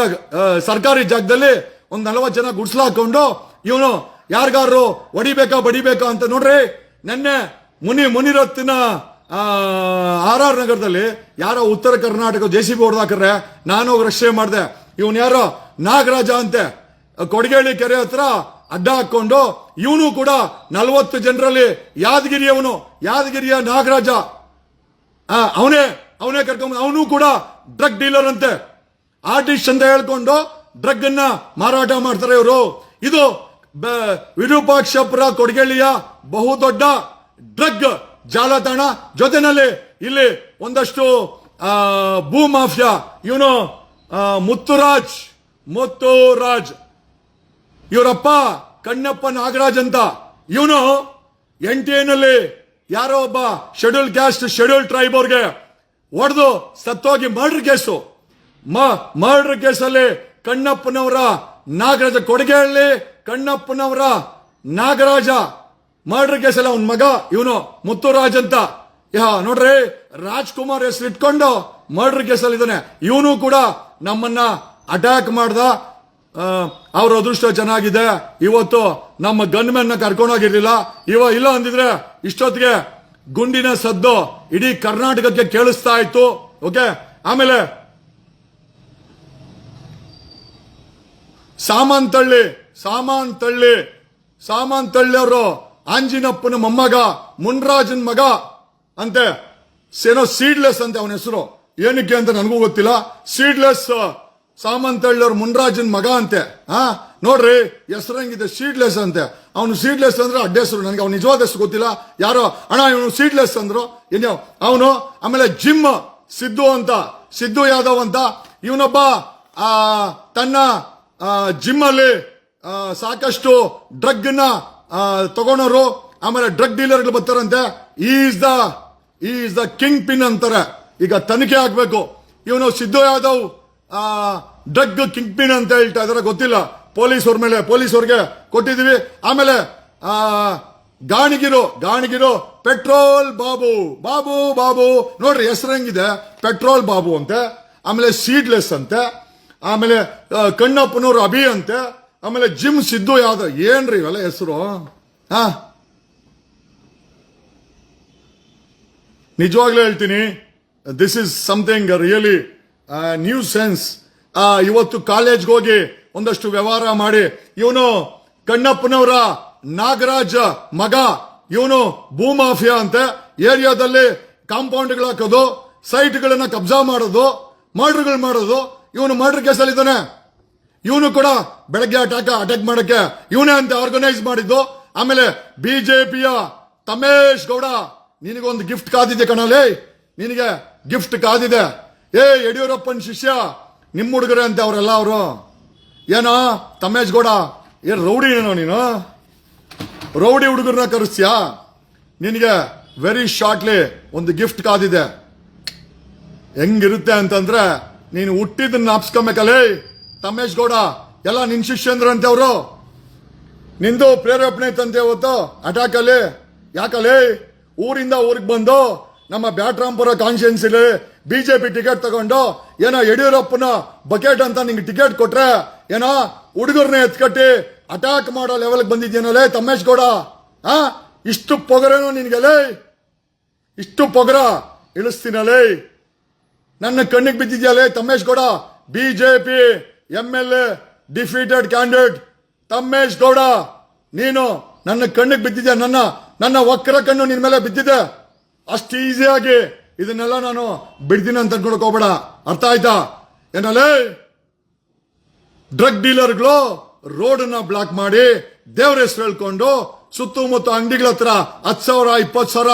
ಸರ್ಕಾರಿ ಜಾಗದಲ್ಲಿ ಒಂದ್ ನಲವತ್ತು ಜನ ಗುಡ್ಸ್ಲ ಹಾಕೊಂಡು ಇವನು ಯಾರಿಗಾರು ಹೊಡಿಬೇಕಾ, ಬಡಿಬೇಕಾ ಅಂತ ನೋಡ್ರಿ. ನೆನ್ನೆ ಮುನಿ, ಮುನಿರತ್ನ ಆರ್ ಆರ್ ನಗರದಲ್ಲಿ ಯಾರೋ Uttara Karnataka, J C B ಹೊಡೆದಾಕ್ರೆ, ನಾನು ರಕ್ಷಣೆ ಮಾಡಿದೆ. ಇವನ್ ಯಾರೋ? ನಾಗರಾಜ ಅಂತೆ. ಕೊಡಗೇಳಿ ಕೆರೆ ಹತ್ರ ಅಡ್ಡ ಹಾಕೊಂಡು ಇವನು ಕೂಡ ನಲವತ್ತು ಜನರಲ್ಲಿ ಯಾದಗಿರಿಯವನು. ಯಾದಗಿರಿಯ ನಾಗರಾಜ. ಅವನೇ ಅವನೇ ಕರ್ಕೊಂಡ್ ಅವನು ಕೂಡ ಡ್ರಗ್ ಡೀಲರ್ ಅಂತೆ. ಆರ್ಟಿಸ್ಟ್ ಅಂತ ಹೇಳ್ಕೊಂಡು ಡ್ರಗ್ ಅನ್ನ ಮಾರಾಟ ಮಾಡ್ತಾರೆ ಇವರು. ಇದು ವಿರೂಪಾಕ್ಷಪುರ ಕೊಡಗೇಳಿಯ ಬಹುದೊಡ್ಡ ಡ್ರಗ್ ಜಾಲತಾಣ. ಜೊತೆನಲ್ಲಿ ಇಲ್ಲಿ ಒಂದಷ್ಟು ಭೂ ಮಾಫಿಯಾ. ಇವನು ಮುತ್ತುರಾಜ್ ಮುತ್ತುರಾಜ್. ಇವರಪ್ಪ, ಕಣ್ಣಪ್ಪ ನಾಗರಾಜ್ ಅಂತ. ಇವನು ಎನ್ ಟಿ ಎನಲ್ಲಿ ಯಾರೋ ಒಬ್ಬ ಶೆಡ್ಯೂಲ್ ಕ್ಯಾಸ್ಟ್ ಶೆಡ್ಯೂಲ್ ಟ್ರೈಬ್ ಅವ್ರಿಗೆ ಹೊಡೆದು ಸತ್ತೋಗಿ ಮರ್ಡರ್ ಕೇಸು ಮರ್ಡರ್ ಕೇಸಲ್ಲಿ ಕಣ್ಣಪ್ಪನವರ ನಾಗರಾಜ ಕೊಡುಗೆಯಲ್ಲಿ ಕಣ್ಣಪ್ಪನವರ ನಾಗರಾಜ. ಮರ್ಡರ್ ಕೇಸಲ್ಲಿ ಅವನ ಮಗ, ಇವನು ಮುತ್ತುರಾಜ್ ಅಂತ. ಯಾ, ನೋಡ್ರಿ, ರಾಜ್ಕುಮಾರ್ ಹೆಸರು ಇಟ್ಕೊಂಡು ಮರ್ಡರ್ ಕೇಸಲ್ಲಿ ಇದ್ದಾನೆ. ಇವನು ಕೂಡ ನಮ್ಮನ್ನ ಅಟ್ಯಾಕ್ ಮಾಡ್ದ ಅವ್ರ ಅದೃಷ್ಟ ಚೆನ್ನಾಗಿದೆ. ಇವತ್ತು ನಮ್ಮ ಗನ್ಮೆನ್ನ ಕರ್ಕೊಂಡೋಗಿರ್ಲಿಲ್ಲ. ಇವ ಇಲ್ಲ ಅಂದಿದ್ರೆ ಇಷ್ಟೊತ್ತಿಗೆ ಗುಂಡಿನ ಸದ್ದು ಇಡೀ ಕರ್ನಾಟಕಕ್ಕೆ ಕೇಳಿಸ್ತಾ ಇತ್ತು. ಓಕೆ ಆಮೇಲೆ ಸಾಮಾನ್ ತಳ್ಳಿ ಸಾಮಾನ್ ತಳ್ಳಿ ಸಾಮಾನ್ ತಳ್ಳಿ ಅವರು ಆಂಜಿನಪ್ಪನ ಮೊಮ್ಮಗ, ಮುನ್ರಾಜನ್ ಮಗ, ಅಂತೆ ಸೇನೋ ಸೀಡ್ಲೆಸ್ ಅಂತೆ ಅವನ ಹೆಸರು. ಏನಕ್ಕೆ ಅಂತ ನನಗೂ ಗೊತ್ತಿಲ್ಲ. ಸೀಡ್ಲೆಸ್ ಸಾಮಂತ ಅವ್ರ ಮುನ್ರಾಜನ್ ಮಗ ಅಂತೆ. ಹಾ ನೋಡ್ರಿ ಹೆಸರಂಗಿದೆ ಸೀಡ್ಲೆಸ್ ಅಂತೆ. ಅವನು ಸೀಡ್ಲೆಸ್ ಅಂದ್ರೆ ಅಡ್ಡ ಹೆಸರು. ನನಗೆ ಅವ್ನು ನಿಜವಾದ ಹೆಸರು ಗೊತ್ತಿಲ್ಲ. ಯಾರೋ, ಅಣ್ಣ, ಇವನು ಸೀಡ್ಲೆಸ್ ಅಂದ್ರು. ಇನ್ಯ ಅವನು, ಆಮೇಲೆ ಜಿಮ್ ಸಿದ್ದು ಅಂತ. ಸಿದ್ದು ಯಾದವ್ ಅಂತ. ಇವನೊಬ್ಬ, ಆ, ತನ್ನ ಜಿಮ್ ಅಲ್ಲಿ ಸಾಕಷ್ಟು ಡ್ರಗ್ನ ತಗೊಳೋರು. ಆಮೇಲೆ ಡ್ರಗ್ ಡೀಲರ್ಗಳು ಬರ್ತಾರಂತೆ. Is the is the kingpin ಅಂತಾರೆ. ಈಗ ತನಿಖೆ ಆಗ್ಬೇಕು. ಇವನು Siddu Yadav drug kingpin ಅಂತ ಹೇಳ್ತಾ ಇದಾರೆ ಗೊತ್ತಿಲ್ಲ. ಪೊಲೀಸವ್ರ ಮೇಲೆ ಪೊಲೀಸವ್ರಿಗೆ ಕೊಟ್ಟಿದೀವಿ ಆಮೇಲೆ ಆ, ಗಾಣಿಗಿರು ಗಾಣಿಗಿರು ಪೆಟ್ರೋಲ್ ಬಾಬು. ಬಾಬು ಬಾಬು. ನೋಡ್ರಿ ಹೆಸರು ಹೆಂಗಿದೆ? ಪೆಟ್ರೋಲ್ ಬಾಬು ಅಂತೆ ಆಮೇಲೆ ಸೀಡ್ಲೆಸ್ ಅಂತೆ ಆಮೇಲೆ ಕಣ್ಣಪ್ಪನವ್ರ ಅಭಿ ಅಂತೆ ಆಮೇಲೆ ಜಿಮ್ ಸಿದ್ದು ಯಾವ್ದು ಏನ್ರಿ ಇವೆಲ್ಲ ಹೆಸರು? ಹಾ ನಿಜವಾಗ್ಲೂ ಹೇಳ್ತೀನಿ this is something really nuisance ಇವತ್ತು ಕಾಲೇಜ್ಗೆ ಹೋಗಿ ಒಂದಷ್ಟು ವ್ಯವಹಾರ ಮಾಡಿ. ಇವನು ಕಣ್ಣಪ್ಪನವರ ನಾಗರಾಜ ಮಗ. ಇವನು ಭೂಮಾಫಿಯಾ ಅಂತೆ. ಏರಿಯಾದಲ್ಲಿ ಕಾಂಪೌಂಡ್ಗಳು ಹಾಕೋದು, ಸೈಟ್ಗಳನ್ನ ಕಬ್ಜಾ ಮಾಡೋದು, ಮರ್ಡರ್ಗಳು ಮಾಡೋದು. ಇವನು ಮರ್ಡರ್ ಕೇಸಲ್ಲಿ ಇದ್ದಾನೆ ಇವನು ಕೂಡ ಬೆಳಗ್ಗೆ ಅಟ್ಯಾಕ್ ಅಟ್ಯಾಕ್ ಮಾಡಕ್ಕೆ ಇವನೇ ಅಂತ ಆರ್ಗನೈಸ್ ಮಾಡಿದ್ದು. ಆಮೇಲೆ ಬಿಜೆಪಿಯ ತಮೇಶ್ ಗೌಡ, ನಿನಗೊಂದು ಗಿಫ್ಟ್ ಕಾದಿದೆ ಕಣಲೇ. ನಿನಗೆ ಗಿಫ್ಟ್ ಕಾದಿದೆ. ಏ, ಯಡಿಯೂರಪ್ಪನ ಶಿಷ್ಯ ನಿಮ್ಮ ಹುಡುಗರೇ ಅಂತೆ ಅವರೆಲ್ಲ ಅವರು. ಏನೋ ತಮೇಶ್ ಗೌಡ, ಏನ್ ರೌಡಿ ಏನೋ ನೀನು? ರೌಡಿ ಹುಡುಗರನ್ನ ಕರೆಸ್ತೀಯಾ? ನಿನಗೆ ವೆರಿ ಶಾರ್ಟ್ಲಿ ಒಂದು ಗಿಫ್ಟ್ ಕಾದಿದೆ. ಹೆಂಗಿರುತ್ತೆ ಅಂತಂದ್ರೆ, ನೀನು ಹುಟ್ಟಿದ್ದನ್ನ ನಾಪ್ಸ್ಕೊಬೇಕಲ್ಲೇ? ತಮೇಶ್ ಗೌಡ, ಎಲ್ಲ ನಿನ್ ಶಿಷ್ಯಂದ್ರಂತೆ ಅವರು. ನಿಂದು ಪ್ರೇರೇಪಣೆ ತಂದೆ ಇವತ್ತು ಅಟ್ಯಾಕ್ ಅಲ್ಲಿ ಯಾಕಲ್ಲಿ? ಊರಿಂದ ಊರಿಗೆ ಬಂದು ನಮ್ಮ ಬ್ಯಾಟ್ರಾಂಪುರ ಕಾನ್ಸ್ಟಿಟ್ಯೂನ್ಸಿಲಿ ಬಿಜೆಪಿ ಟಿಕೆಟ್ ತಗೊಂಡು, ಏನೋ ಯಡಿಯೂರಪ್ಪನ ಬಕೆಟ್ ಅಂತ ನಿಂಗೆ ಟಿಕೆಟ್ ಕೊಟ್ರೆ, ಏನೋ ಹುಡುಗರನ್ನ ಎತ್ಕಟ್ಟಿ ಅಟ್ಯಾಕ್ ಮಾಡೋ ಲೆವೆಲ್ಗೆ ಬಂದಿದ್ದೀನಲ್ಲೇ ತಮೇಶ್ ಗೌಡ? ಆ? ಇಷ್ಟು ಪೊಗರೇನೋ ನಿನ್ಗೆಲೇ ಇಷ್ಟು ಪೊಗರ? ಇಳಿಸ್ತೀನಲೇ ನನ್ನ ಕಣ್ಣಿಗೆ ಬಿದ್ದಿದ್ಯಲ್ಲೇ Thammesh Gowda? BJP M L A defeated candidate Thammesh Gowda, ನೀನು ನನ್ನ ಕಣ್ಣಿಗೆ ಬಿದ್ದಿದ್ಯಾ? ನನ್ನ ನನ್ನ ವಕ್ರ ಕಣ್ಣು ನಿನ್ ಮೇಲೆ ಬಿದ್ದಿದೆ. ಅಷ್ಟು ಈಸಿಯಾಗಿ ಇದನ್ನೆಲ್ಲ ನಾನು ಬಿಡ್ತೀನಿ ಅಂತ ಅನ್ಕೊಳಕ್ ಹೋಗ್ಬೇಡ. ಅರ್ಥ ಆಯ್ತಾ? ಏನಲ್ಲೇ ಡ್ರಗ್ ಡೀಲರ್ಗಳು ರೋಡ್ ಬ್ಲಾಕ್ ಮಾಡಿ ದೇವ್ರ ಹೆಸರು ಹೇಳ್ಕೊಂಡು ಸುತ್ತಮುತ್ತ ಅಂಗಡಿಗಳ ಹತ್ರ ಹತ್ ಸಾವಿರ, ಇಪ್ಪತ್ತು ಸಾವಿರ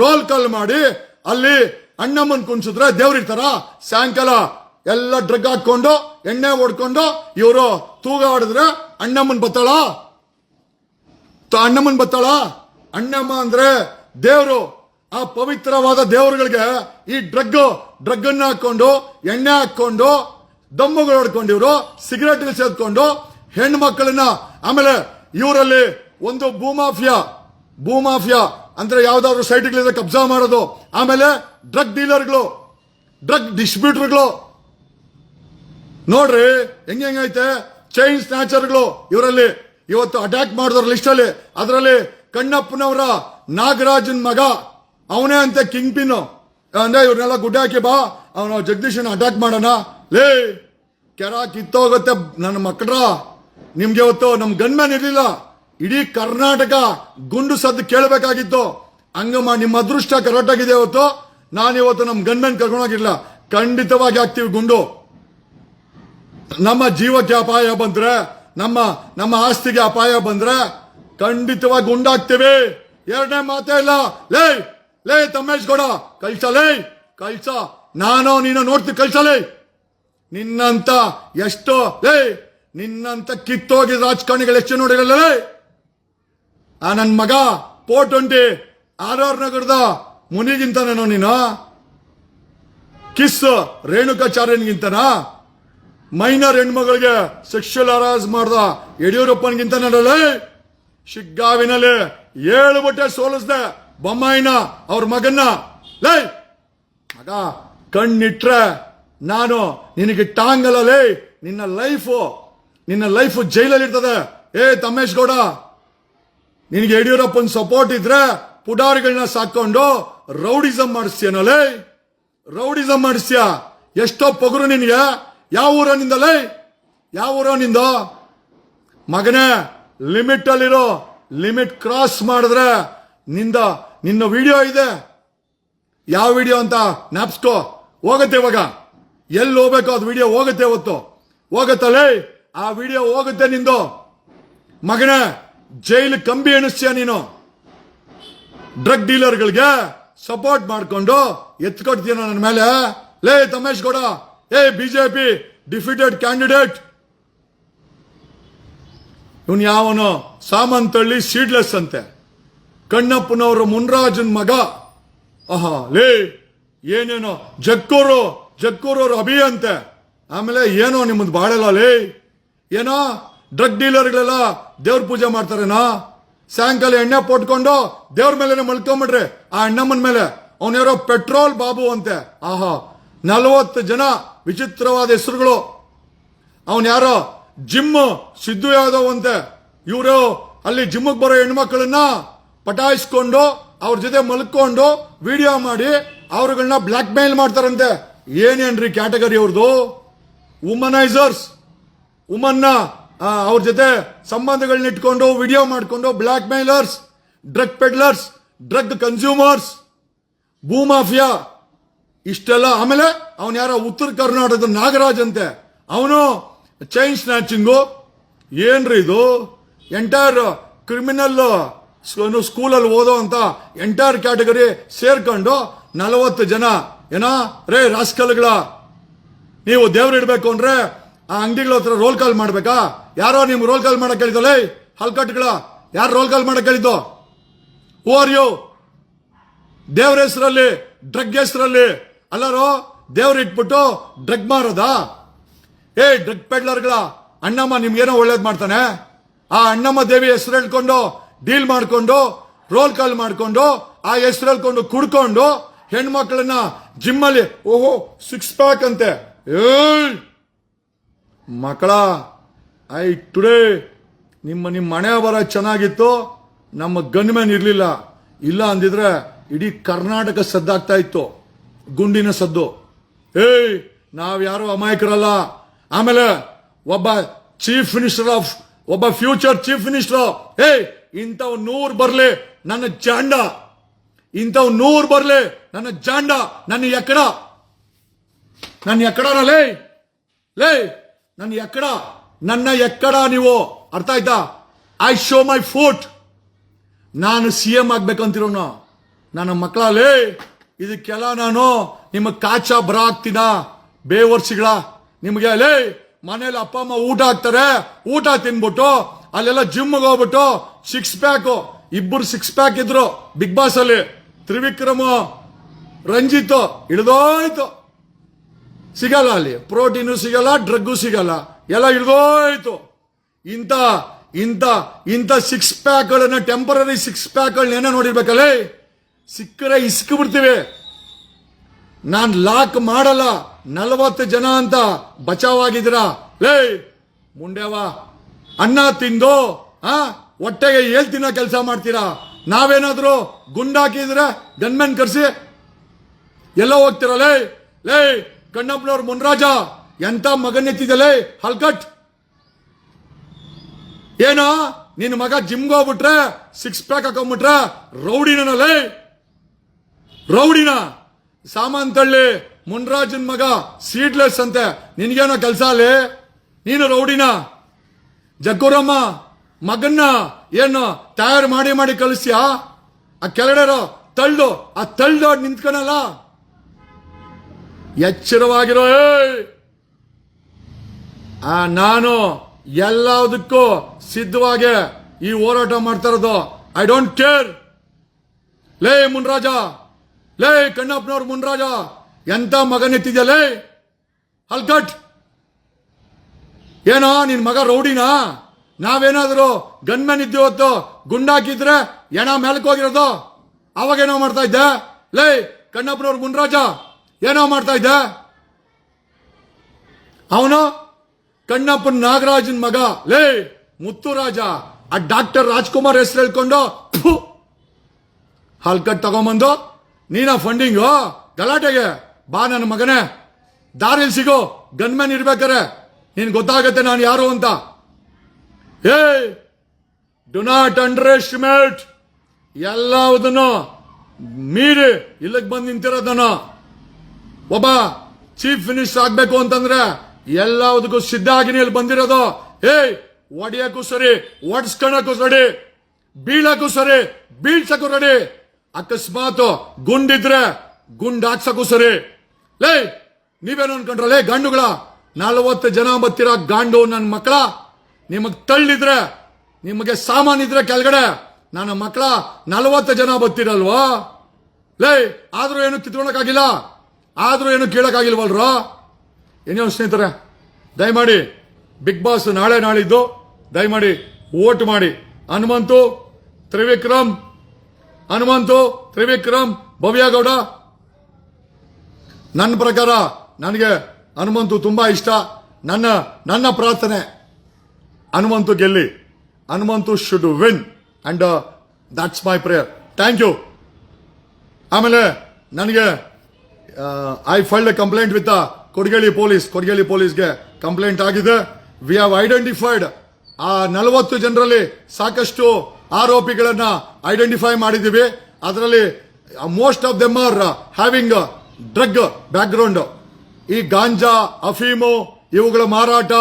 ರೋಲ್ ಕಾಲ್ ಮಾಡಿ ಅಲ್ಲಿ ಅಣ್ಣಮ್ಮನ್ ಕುಣ್ಸಿದ್ರೆ ದೇವ್ರಿರ್ತಾರ ಸಾಯಂಕಾಲ ಎಲ್ಲ ಡ್ರಗ್ ಹಾಕೊಂಡು ಎಣ್ಣೆ ಹೊಡ್ಕೊಂಡು ಇವರು ತೂಗ ಹೊಡೆದ್ರೆ ಅಣ್ಣಮ್ಮನ್ ಬತ್ತಾಳ? ಅಣ್ಣಮ್ಮನ್ ಬತ್ತಾಳ? ಅಣ್ಣಮ್ಮ ಅಂದ್ರೆ ದೇವ್ರು ಆ ಪವಿತ್ರವಾದ ದೇವರುಗಳಿಗೆ ಈ ಡ್ರಗ್ ಡ್ರಗ್ ಅನ್ನ ಹಾಕೊಂಡು ಎಣ್ಣೆ ಹಾಕೊಂಡು ದಮ್ಮುಗಳು ಹೊಡ್ಕೊಂಡಿವ್ರು ಸಿಗರೇಟ್ ಸೇದ್ಕೊಂಡು ಹೆಣ್ಣು ಮಕ್ಕಳನ್ನ ಆಮೇಲೆ ಇವರಲ್ಲಿ ಒಂದು ಭೂಮಾಫಿಯಾ ಭೂಮಾಫಿಯಾ ಅಂದ್ರೆ ಯಾವ್ದಾದ್ರು ಸೈಟ್ಗಳಿಂದ ಕಬ್ಜಾ ಮಾಡೋದು. ಆಮೇಲೆ ಡ್ರಗ್ ಡೀಲರ್ಗಳು, ಡ್ರಗ್ ಡಿಸ್ಟ್ರಿಬ್ಯೂಟರ್ಗಳು ನೋಡ್ರಿ, ಹೆಂಗೆ ಹೆಂಗೈತೆ ಚೈನ್ ಸ್ನ್ಯಾಚರ್ಗಳು ಇವರಲ್ಲಿ. ಇವತ್ತು ಅಟ್ಯಾಕ್ ಮಾಡಿದವ್ರ ಲಿಸ್ಟ್ ಅಲ್ಲಿ ಅದರಲ್ಲಿ ಕಣ್ಣಪ್ಪನವರ ನಾಗರಾಜನ್ ಮಗ. ಅವನೇ ಅಂತ ಕಿಂಗ್ ಪಿನ್ ಅಂದ್ರೆ ಇವ್ರನ್ನೆಲ್ಲ ಗುಡ್ಡೆ ಹಾಕಿ ಬಾ, ಅವನು ಜಗದೀಶನ ಅಟ್ಯಾಕ್ ಮಾಡೋಣ. ಲೇ, ಕೆರ ಕಿತ್ತೋಗುತ್ತೆ ನನ್ನ ಮಕ್ಕಳ ನಿಮ್ಗೆ ಇವತ್ತು ನಮ್ ಗನ್ಮ್ಯಾನ್ ಇರ್ಲಿಲ್ಲ. ಇಡೀ ಕರ್ನಾಟಕ ಗುಂಡು ಸದ್ದು ಕೇಳಬೇಕಾಗಿತ್ತು. ಹಂಗಮ್ಮ, ನಿಮ್ಮ ಅದೃಷ್ಟ ಕರೆಕ್ಟ್ ಆಗಿದೆ ಇವತ್ತು. ನಾನು ಇವತ್ತು ನಮ್ ಗನ್ಮ್ಯಾನ್ ಕರ್ಕೊಂಡೋಗಿರ್ಲಿಲ್ಲ. ಖಂಡಿತವಾಗಿ ಹಾಕ್ತೀವಿ ಗುಂಡು. ನಮ್ಮ ಜೀವಕ್ಕೆ ಅಪಾಯ ಬಂದ್ರೆ, ನಮ್ಮ ನಮ್ಮ ಆಸ್ತಿಗೆ ಅಪಾಯ ಬಂದ್ರೆ ಖಂಡಿತವಾಗಿ ಗುಂಡಾಗ್ತೀವಿ. ಎರಡನೇ ಮಾತೇ ಇಲ್ಲ. ಲೇ ಲೇ ತಮ್ಮೇಶ್ ಗೌಡ, ಕಳ್ಸ ಲೇ, ಕಳ್ಸ. ನಾನು ನೀನು ನೋಡ್ತಿ ಕಳ್ಸಲೇ ನಿನ್ನಂತ ಎಷ್ಟೋ, ಲೇ, ನಿನ್ನಂತ ಕಿತ್ತೋಗಿ ರಾಜಕಾರಣಿಗಳು ಎಷ್ಟು ನೋಡಿರಲ್ಲ ಆ ನನ್ ಮಗ ಪೋಟೊಂಟಿ ಆರ್ ಆರ್ ನಗರದ ಮುನಿಗಿಂತನೇನೋ ನೀನು? ಕಿಸ್ ರೇಣುಕಾಚಾರ್ಯನ್ಗಿಂತನಾ? ಮೈನರ್ ಹೆಣ್ಮಗಳಿಗೆ ಸೆಕ್ಷುಯಲ್ ಹರಾಸ್ ಮಾಡ್ದ ಯಡಿಯೂರಪ್ಪನಿಗಿಂತ ನಡಲೇ ಶಿಗ್ಗಾವಿನಲ್ಲಿ ಏಳು ಬಟ್ಟೆ ಸೋಲಿಸ್ದೆ. ಬೊಮ್ಮಾಯಿನ, ಅವ್ರ ಮಗನ್ನ. ಲೇ! ಮಗ, ಕಣ್ಣಿಟ್ರೆ, ನಾನು ನಿನಗೆ ಟಾಂಗಲ್ಲ ಲೈ! ನಿನ್ನ ಲೈಫು, ನಿನ್ನ ಲೈಫ್ ಜೈಲಲ್ಲಿ ಇರ್ತದೆ. ಏ ತಮೇಶ್ ಗೌಡ, ನಿನಗೆ ಯಡಿಯೂರಪ್ಪನ ಸಪೋರ್ಟ್ ಇದ್ರೆ ಪುಡಾರಿಗಳನ್ನ ಸಾಕೊಂಡು ರೌಡಿಸಂ ಮಾಡಿಸ್ತೀಯನಲ್ಲೇ ರೌಡಿಸಂ ಮಾಡಿಸ್ತೀಯ? ಎಷ್ಟೋ ಪೊಗರು ನಿನಗೆ. ಯಾವ ಊರ ನಿಂದಲೇ ಯಾವ ಊರ ನಿಂದ ಮಗನೇ ಲಿಮಿಟ್ ಅಲ್ಲಿರೋ ಲಿಮಿಟ್ ಕ್ರಾಸ್ ಮಾಡಿದ್ರೆ ನಿಂದ ನಿನ್ನ ವಿಡಿಯೋ ಇದೆ. ಯಾವ ವಿಡಿಯೋ ಅಂತ ನ್ಯಾಪ್ಸ್ಕೋ ಹೋಗುತ್ತೆ ಇವಾಗ. ಎಲ್ಲಿ ಹೋಗ್ಬೇಕು ಅದು ವಿಡಿಯೋ ಹೋಗುತ್ತೆ ಇವತ್ತು. ಹೋಗುತ್ತಲ್ಲ ಆ ವಿಡಿಯೋ ಹೋಗುತ್ತೆ ನಿಂದು. ಮಗನೇ, ಜೈಲು ಕಂಬಿ ಎಣಿಸ್ತೀಯ ನೀನು. ಡ್ರಗ್ ಡೀಲರ್ಗಳಿಗೆ ಸಪೋರ್ಟ್ ಮಾಡ್ಕೊಂಡು ಎತ್ಕೊಡ್ತೀಯ ನನ್ನ ಮೇಲೆ? ಲೇ ತಮೇಶ್ ಗೌಡ. ಏ ಬಿಜೆಪಿ ಡಿಫಿಟೆಡ್ ಕ್ಯಾಂಡಿಡೇಟ್ ಇವನ್ ಯಾವನು? ಸಾಮಂತಳ್ಳಿ ಸೀಡ್ಲೆಸ್ ಅಂತೆ. ಕಣ್ಣಪ್ಪನವರ ಮುನ್ರಾಜನ್ ಮಗ. ಆಹಾ, ಲೇ, ಏನೇನೋ ಜಕ್ಕೂರು ಜಕ್ಕೂರವ್ರು ಅಭಿ ಅಂತೆ. ಆಮೇಲೆ ಏನೋ ನಿಮ್ಮದು ಬಾಳಲ್ಲ, ಲೇ, ಏನೋ ಡ್ರಗ್ ಡೀಲರ್ಗಳೆಲ್ಲ ದೇವ್ರ ಪೂಜೆ ಮಾಡ್ತಾರೇನಾ. ಸಾಯಂಕಾಲ ಎಣ್ಣೆ ಪೊಟ್ಕೊಂಡು ದೇವ್ರ ಮೇಲೆ ಮಲ್ಕೊಂಬಿಡ್ರಿ ಆ ಅಣ್ಣಮ್ಮನ ಮೇಲೆ. ಅವನ್ಯಾರೋ ಪೆಟ್ರೋಲ್ ಬಾಬು ಅಂತೆ. ಆಹಾ, ನಲವತ್ತು ಜನ ವಿಚಿತ್ರವಾದ ಹೆಸರುಗಳು. ಅವನ್ ಯಾರೋ ಜಿಮ್ ಸಿದ್ದು ಯಾದವ್ ಅಂತೆ. ಇವರು ಅಲ್ಲಿ ಜಿಮ್ಗೆ ಬರೋ ಹೆಣ್ಮಕ್ಳನ್ನ ಪಟಾಯಿಸ್ಕೊಂಡು, ಅವ್ರ ಜೊತೆ ಮಲ್ಕೊಂಡು ವಿಡಿಯೋ ಮಾಡಿ ಅವ್ರಗಳನ್ನ ಬ್ಲಾಕ್ ಮೇಲ್ ಮಾಡ್ತಾರಂತೆ. ಏನೇನ್ರಿ ಕ್ಯಾಟಗರಿ ಅವ್ರದ್ದು ವುಮನೈಸರ್ಸ್ ವುಮನ್ನ ಅವ್ರ ಜೊತೆ ಸಂಬಂಧಗಳನ್ನ ಇಟ್ಕೊಂಡು ವಿಡಿಯೋ ಮಾಡಿಕೊಂಡು blackmailers drug peddlers drug consumers ಭೂಮಾಫಿಯಾ ಇಷ್ಟೆಲ್ಲ ಆಮೇಲೆ ಅವನು ಯಾರೋ ಉತ್ತರ ಕರ್ನಾಟಕದ ನಾಗರಾಜ್ ಅಂತೆ. ಅವನು ಚೈನ್ ಸ್ನ್ಯಾಚಿಂಗು ಏನ್ರಿ ಇದು? ಎಂಟೈರ್ ಕ್ರಿಮಿನಲ್ ಸ್ಕೂಲಲ್ಲಿ ಓದೋ ಅಂತ ಎಂಟೈರ್ ಕ್ಯಾಟಗರಿ ಸೇರ್ಕೊಂಡು ನಲವತ್ತು ಜನ, ಏನೋ, ರೇ, ರಾಸ್ಕಲ್ಗಳ, ನೀವು ದೇವ್ರು ಇಡ್ಬೇಕು ಅಂದ್ರೆ ಆ ಅಂಗಡಿಗಳ ಹತ್ರ ರೋಲ್ ಕಾಲ್ ಮಾಡ್ಬೇಕಾ? ಯಾರೋ ನಿಮ್ಗೆ ರೋಲ್ ಕಾಲ್ ಮಾಡಕ್ ಹೇಳಿದಲ್ಲ ಹಲ್ಕಟ್ಗಳ ಯಾರು ರೋಲ್ ಕಾಲ್ ಮಾಡಕ್ ಹೇಳಿದ್ದು? ಆರ್ ಯು ದೇವ್ರ ಹೆಸರಲ್ಲಿ ಡ್ರಗ್ ಹೆಸರಲ್ಲಿ, ಅಲ್ಲರೋ, ದೇವ್ರ ಇಟ್ಬಿಟ್ಟು ಡ್ರಗ್ ಮಾರೋದಾ? ಏ ಡ್ರಗ್ ಪೆಡ್ಲರ್ಗಳ ಅಣ್ಣಮ್ಮ ನಿಮ್ಗೇನೋ ಒಳ್ಳೇದು ಮಾಡ್ತಾನೆ? ಆ ಅಣ್ಣಮ್ಮ ದೇವಿ ಹೆಸರು ಹೇಳ್ಕೊಂಡು ಡೀಲ್ ಮಾಡಿಕೊಂಡು ರೋಲ್ ಕಾಲ್ ಮಾಡಿಕೊಂಡು, ಆ ಹೆಸರಲ್ಕೊಂಡು ಕುಡ್ಕೊಂಡು ಹೆಣ್ಮಕ್ಳನ್ನ ಜಿಮ್ಮಲ್ಲಿ ಓಹೋ ಸಿಕ್ಸ್ ಪ್ಯಾಕ್ ಅಂತೆ. ಮಕ್ಕಳ, ಐ, ಟುಡೇ, ನಿಮ್ಮ ನಿಮ್ಮ ಮನೆ ಬರ ಚೆನ್ನಾಗಿತ್ತು, ನಮ್ಮ ಗನ್ಮ್ಯಾನ್ ಇರಲಿಲ್ಲ. ಇಲ್ಲ ಅಂದಿದ್ರೆ ಇಡೀ ಕರ್ನಾಟಕ ಸದ್ದಾಗ್ತಾ ಇತ್ತು, ಗುಂಡಿನ ಸದ್ದು. ಏಯ್, ನಾವ್ ಯಾರು ಅಮಾಯಕರಲ್ಲ. ಆಮೇಲೆ ಒಬ್ಬ ಚೀಫ್ ಮಿನಿಸ್ಟರ್ ಆಫ್ ಒಬ್ಬ ಫ್ಯೂಚರ್ ಚೀಫ್ ಮಿನಿಸ್ಟರ್ ಏಯ್ ಇಂಥವ್ ನೂರ್ ಬರ್ಲಿ ನನ್ನ ಜಾಂಡ. ಇಂಥವ್ ನೂರ್ ಬರ್ಲಿ ನನ್ನ ಜಾಂಡ. ನನ್ನ ಎಕ್ಕಡ ನನ್ನ ಎಕ್ಕಡನ ಲೇ. ಲೇ, ನನ್ನ ಎಕ್ಕಡ ನನ್ನ ಎಕ್ಕಡ ನೀವು. ಅರ್ಥ ಆಯ್ತಾ? ಐ ಶೋ ಮೈ ಫೋಟ್ ನಾನು ಸಿ ಎಂ ಆಗ್ಬೇಕಂತಿರೋನು. ನನ್ನ ಮಕ್ಕಳಲ್ಲಿ ಇದಕ್ಕೆಲ್ಲ ನಾನು ನಿಮ್ಮ ಕಾಚ ಬರ ಹಾಕ್ತೀನ ಬೇವರ್ಸಿಗಳ. ನಿಮಗೆ ಲೇ, ಮನೇಲಿ ಅಪ್ಪ ಅಮ್ಮ ಊಟ ಹಾಕ್ತಾರೆ. ಊಟ ತಿನ್ಬಿಟ್ಟು, ಅಲ್ಲೆಲ್ಲ ಜಿಮ್ಗೆ ಹೋಗ್ಬಿಟ್ಟು ಸಿಕ್ಸ್ ಪ್ಯಾಕು ಇಬ್ಬರು ಸಿಕ್ಸ್ ಪ್ಯಾಕ್ ಇದ್ರು. ಬಿಗ್ ಬಾಸ್ ಅಲ್ಲಿ ತ್ರಿವಿಕ್ರಮ, ರಂಜಿತ್ ಇಳಿದೋಯ್ತು. ಸಿಗಲ್ಲ ಅಲ್ಲಿ. ಪ್ರೋಟೀನು ಸಿಗಲ್ಲ ಡ್ರಗ್ಗು ಸಿಗಲ್ಲ. ಎಲ್ಲ ಇಳಿದೋಯ್ತು. ಇಂಥ ಇಂಥ ಇಂಥ ಸಿಕ್ಸ್ ಪ್ಯಾಕ್ಗಳನ್ನ ಟೆಂಪರರಿ ಸಿಕ್ಸ್ ಪ್ಯಾಕ್ಗಳನ್ನ ಏನೋ ನೋಡಿರ್ಬೇಕಲ್ಲೇ? ಸಿಕ್ಕರೆ ಇಸ್ಕಿಬಿಡ್ತೀವಿ ನಾನ್ ಲಾಕ್ ಮಾಡಲ್ಲ. ನಲವತ್ತು ಜನ ಅಂತ ಬಚಾವಾಗಿದ್ದೀರಾ ಲೇ ಮುಂಡೆವಾ ಅನ್ನ ತಿಂದು, ಆ? ಹೊಟ್ಟೆಗೆ ಏಳ್ ತಿನ್ನೋ ಕೆಲಸ ಮಾಡ್ತೀರಾ? ನಾವೇನಾದರೂ ಗುಂಡಾಕಿದ್ರೆ ಗನ್ಮೆನ್ ಕರೆಸಿ? ಎಲ್ಲೋ ಹೋಗ್ತೀರಾ? ಲೇ ಲೇ, ಕಣ್ಣಪ್ಪನವ್ರ ಮುನ್ರಾಜ, ಎಂತ ಮಗನೆತ್ತಿದಲೇ ಹಲ್ಕಟ್. ಏನೋ ನಿನ್ನ ಮಗ ಜಿಮ್ಗೆ ಹೋಗ್ಬಿಟ್ರೆ ಸಿಕ್ಸ್ ಪ್ಯಾಕ್ ಹಾಕೊಂಡ್ಬಿಟ್ರೆ ರೌಡಿನಲೇ ರೌಡಿನ. ತಳ್ಳಿ, ಮುನ್ರಾಜನ್ ಮಗ ಸೀಡ್ಲೆಸ್ ಅಂತೆ. ನಿನ್ಗೇನೋ ಕೆಲಸ ಅಲ್ಲಿ ನೀನು ರೌಡಿನ. ಜಗ್ಗುರಮ್ಮ ಮಗನ್ನ ಏನು ತಯಾರು ಮಾಡಿ ಮಾಡಿ ಕಳಿಸ್ಯಾ ಆ ಕೆಳಗಡೆ ತಳ್ಳು, ಆ ತಳ್ಳು ನಿಂತ್ಕೊಳಲ್ಲ ಎಚ್ಚರವಾಗಿರೋ! ಆ ನಾನು ಎಲ್ಲದಕ್ಕೂ ಸಿದ್ಧವಾಗಿ ಈ ಹೋರಾಟ ಮಾಡ್ತಾ ಇರೋದು. ಐ ಡೋಂಟ್ ಕೇರ್ ಲೇ ಮುನ್ರಾಜ, ಲೇ ಕಣ್ಣಪ್ಪನವ್ರ ಮುನ್ರಾಜ, ಎಂತ ಮಗನೆತ್ತಿದ್ಯಾ ಲೇ? ಹಲ್ಕಟ್! ಏನೋ ನಿನ್ ಮಗ ರೌಡಿನಾ? ನಾವೇನಾದ್ರು ಇದ್ದು ಇದ್ದೀವತ್ತು ಗುಂಡಾಕಿದ್ರೆ ಎಣ ಮೇಲಕ್ಕೋಗಿರೋದು ಅವಾಗ ಏನೋ ಮಾಡ್ತಾ ಇದ್ದೆ? ಲೇ, ಕಣ್ಣಪ್ಪನವ್ರ ಮುನ್ರಾಜ ಏನೋ ಮಾಡ್ತಾ ಇದ್ದೆ? ಅವನು ಕಣ್ಣಪ್ಪನ ನಾಗರಾಜನ್ ಮಗ. ಲೇ ಮುತ್ತುರಾಜ ಆ ಡಾಕ್ಟರ್ ರಾಜ್ಕುಮಾರ್ ಹೆಸರು ಹೇಳ್ಕೊಂಡು ಹಾಲ್ ಹಲ್ಕಟ್ ತಗೊಂಬಂದು, ನೀನ ಫಂಡಿಂಗು, ಗಲಾಟೆಗೆ, ಬಾ ನನ್ನ ಮಗನೇ. ದಾರಿಲ್ ಸಿಗೋ, ಗನ್ಮನ್ ಇರ್ಬೇಕಾರೆ. ನೀನ್ ಗೊತ್ತಾಗತ್ತೆ ನಾನು ಯಾರು ಅಂತ. ಏ ಡು ನಾಟ್ ಅಂಡರ್ ಎಸ್ಟಿಮೇಟ್ ಎಲ್ಲದನ್ನು ಮೀರಿ ಇಲ್ಲಿಗೆ ಬಂದು ನಿಂತಿರೋದನ್ನು. ಒಬ್ಬ ಚೀಫ್ ಮಿನಿಸ್ಟರ್ ಆಗಬೇಕು ಅಂತಂದ್ರೆ ಎಲ್ಲದಕ್ಕೂ ಸಿದ್ಧ ಆಗಿನೇ ಇಲ್ಲಿ ಬಂದಿರೋದು. ಏಯ್, ಒಡೆಯಕ್ಕೂ ಸರಿ, ಒಡ್ಸ್ಕೊಳಕ್ಕೂ ಸರಿ, ಬೀಳಕ್ಕೂ ಸರಿ, ಬೀಳ್ಸಕ್ಕೂ ರೆಡಿ ಅಕಸ್ಮಾತ್ ಗುಂಡಿದ್ರೆ ಗುಂಡ್ ಹಾಕ್ಸಕ್ಕೂ ಸರಿ. ಲೇ, ನೀವೇನು ಅನ್ಕೊಂಡ್ರಲ್ಲೇ ಗಂಡುಗಳ, ನಲವತ್ತು ಜನ ಬತ್ತಿರ ಗಾಂಡು ನನ್ನ ಮಕ್ಕಳ ನಿಮಗ್ ತಳ್ಳಿದ್ರೆ, ನಿಮಗೆ ಸಾಮಾನಿದ್ರೆ ಕೆಳಗಡೆ, ನನ್ನ ಮಕ್ಕಳ ನಲವತ್ತು ಜನ ಬತ್ತಿರಲ್ವಾ ಲೇ, ಆದರೂ ಏನು ಕಿತ್ಕೊಳಕ್ಕಾಗಿಲ್ಲ ಆದರೂ ಏನು ಕೇಳಕ್ಕಾಗಿಲ್ವಲ್ರೋ? ಏನೇನು ಸ್ನೇಹಿತರೆ, ದಯಮಾಡಿ, ಬಿಗ್ ಬಾಸ್ ನಾಳೆ ನಾಳಿದ್ದು, ದಯಮಾಡಿ ವೋಟ್ ಮಾಡಿ. ಹನುಮಂತು, ತ್ರಿವಿಕ್ರಮ್ ಹನುಮಂತು, ತ್ರಿವಿಕ್ರಮ್, ಭವ್ಯಗೌಡ. ನನ್ನ ಪ್ರಕಾರ, ನನಗೆ ಹನುಮಂತು ತುಂಬಾ ಇಷ್ಟ. ನನ್ನ ನನ್ನ ಪ್ರಾರ್ಥನೆ. Hanumanthu ಗೆಲ್ಲಿ. Hanumanthu should win and that's my prayer thank you ಆಮೇಲೆ ನನಗೆ I filed a complaint with Kodigehalli police Kodigehalli ಪೊಲೀಸ್ಗೆ complaint ಆಗಿದೆ. ವಿ ಹ್ಯಾವ್ ಐಡೆಂಟಿಫೈಡ್ ಆ, ನಲವತ್ತು ಜನರಲ್ಲಿ ಸಾಕಷ್ಟು ಆರೋಪಿಗಳನ್ನ ಐಡೆಂಟಿಫೈ ಮಾಡಿದ್ದೀವಿ. ಅದರಲ್ಲಿ most of them are having drug background ಈ ಗಾಂಜಾ, ಅಫೀಮು, ಇವುಗಳ ಮಾರಾಟ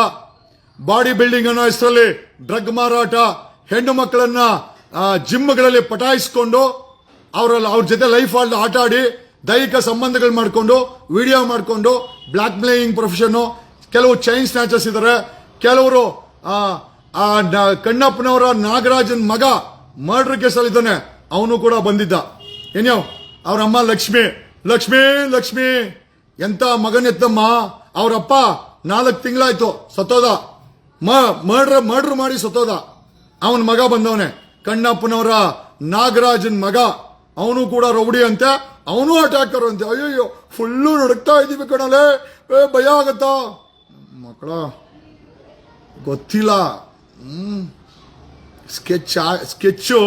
ಬಾಡಿ ಬಿಲ್ಡಿಂಗ್ ಅನ್ನೋ ಹೆಸರಲ್ಲಿ ಡ್ರಗ್ ಮಾರಾಟ ಹೆಣ್ಣು ಮಕ್ಕಳನ್ನ ಜಿಮ್ಗಳಲ್ಲಿ ಪಟಾಯಿಸಿಕೊಂಡು ಅವರಲ್ಲಿ ಅವ್ರ ಜೊತೆ ಲೈಫ್ ಆಲ್ ಆಟ ಆಡಿ ದೈಹಿಕ ಸಂಬಂಧಗಳು ಮಾಡಿಕೊಂಡು ವಿಡಿಯೋ ಮಾಡಿಕೊಂಡು ಬ್ಲಾಕ್ ಮೇಲಿಂಗ್ ಪ್ರೊಫೆಷನ್ ಕೆಲವು ಚೈನ್ ಸ್ನ್ಯಾಚಸ್ ಇದ್ದಾರೆ ಕೆಲವರು ಕಣ್ಣಪ್ಪನವರ ನಾಗರಾಜನ್ ಮಗ ಮರ್ಡರ್ ಕೇಸಲ್ಲಿ ಇದ್ದಾನೆ. ಅವನು ಕೂಡ ಬಂದಿದ್ದ. ಏನೋ ಅವ್ರ ಅಮ್ಮ ಲಕ್ಷ್ಮಿ. ಲಕ್ಷ್ಮಿ ಲಕ್ಷ್ಮಿ. ಎಂತ ಮಗನೆತ್ತಮ್ಮ ಅವರಪ್ಪ ನಾಲ್ಕು ತಿಂಗಳಾಯ್ತು, ಸತ್ತೋದ. ಮರ್ಡರ್, ಮರ್ಡ್ರ್ ಮಾಡಿ ಸತ್ತೋದ. ಅವನ ಮಗ ಬಂದವನೆ. ಕಣ್ಣಪ್ಪನವರ ನಾಗರಾಜನ್ ಮಗ. ಅವನು ಕೂಡ ರೌಡಿ ಅಂತೆ. ಅವನು ಅಟ್ಯಾಕರ್ ಅಂತೆ ಅಯ್ಯೋ ಫುಲ್ಲು ನಡುಕ್ತಾ ಇದೀವಿ ಕಣಲೆ. ಏ, ಭಯ ಆಗತ್ತಾ? ಮಕ್ಕಳ, ಗೊತ್ತಿಲ್ಲ. ಹ್ಮ್. Sketch sketch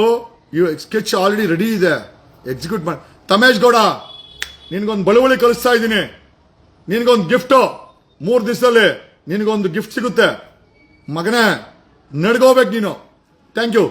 sketch already ready ಇದೆ. ಎಕ್ಸಿಕ್ಯೂಟ್ ಮಾಡಿ ತಮೇಶ್ ಗೌಡ, ನಿನ್ಗೊಂದು ಬಳುವಳಿ ಕಲಿಸ್ತಾ ಇದ್ದೀನಿ. ನಿನ್ಗೊಂದು ಗಿಫ್ಟು ಮೂರು ದಿವಸದಲ್ಲಿ ನಿನಗೊಂದು ಗಿಫ್ಟ್ ಸಿಗುತ್ತೆ. ಮಗನೇ ನಡ್ಕೋಬೇಕು ನೀನು ಥ್ಯಾಂಕ್ ಯು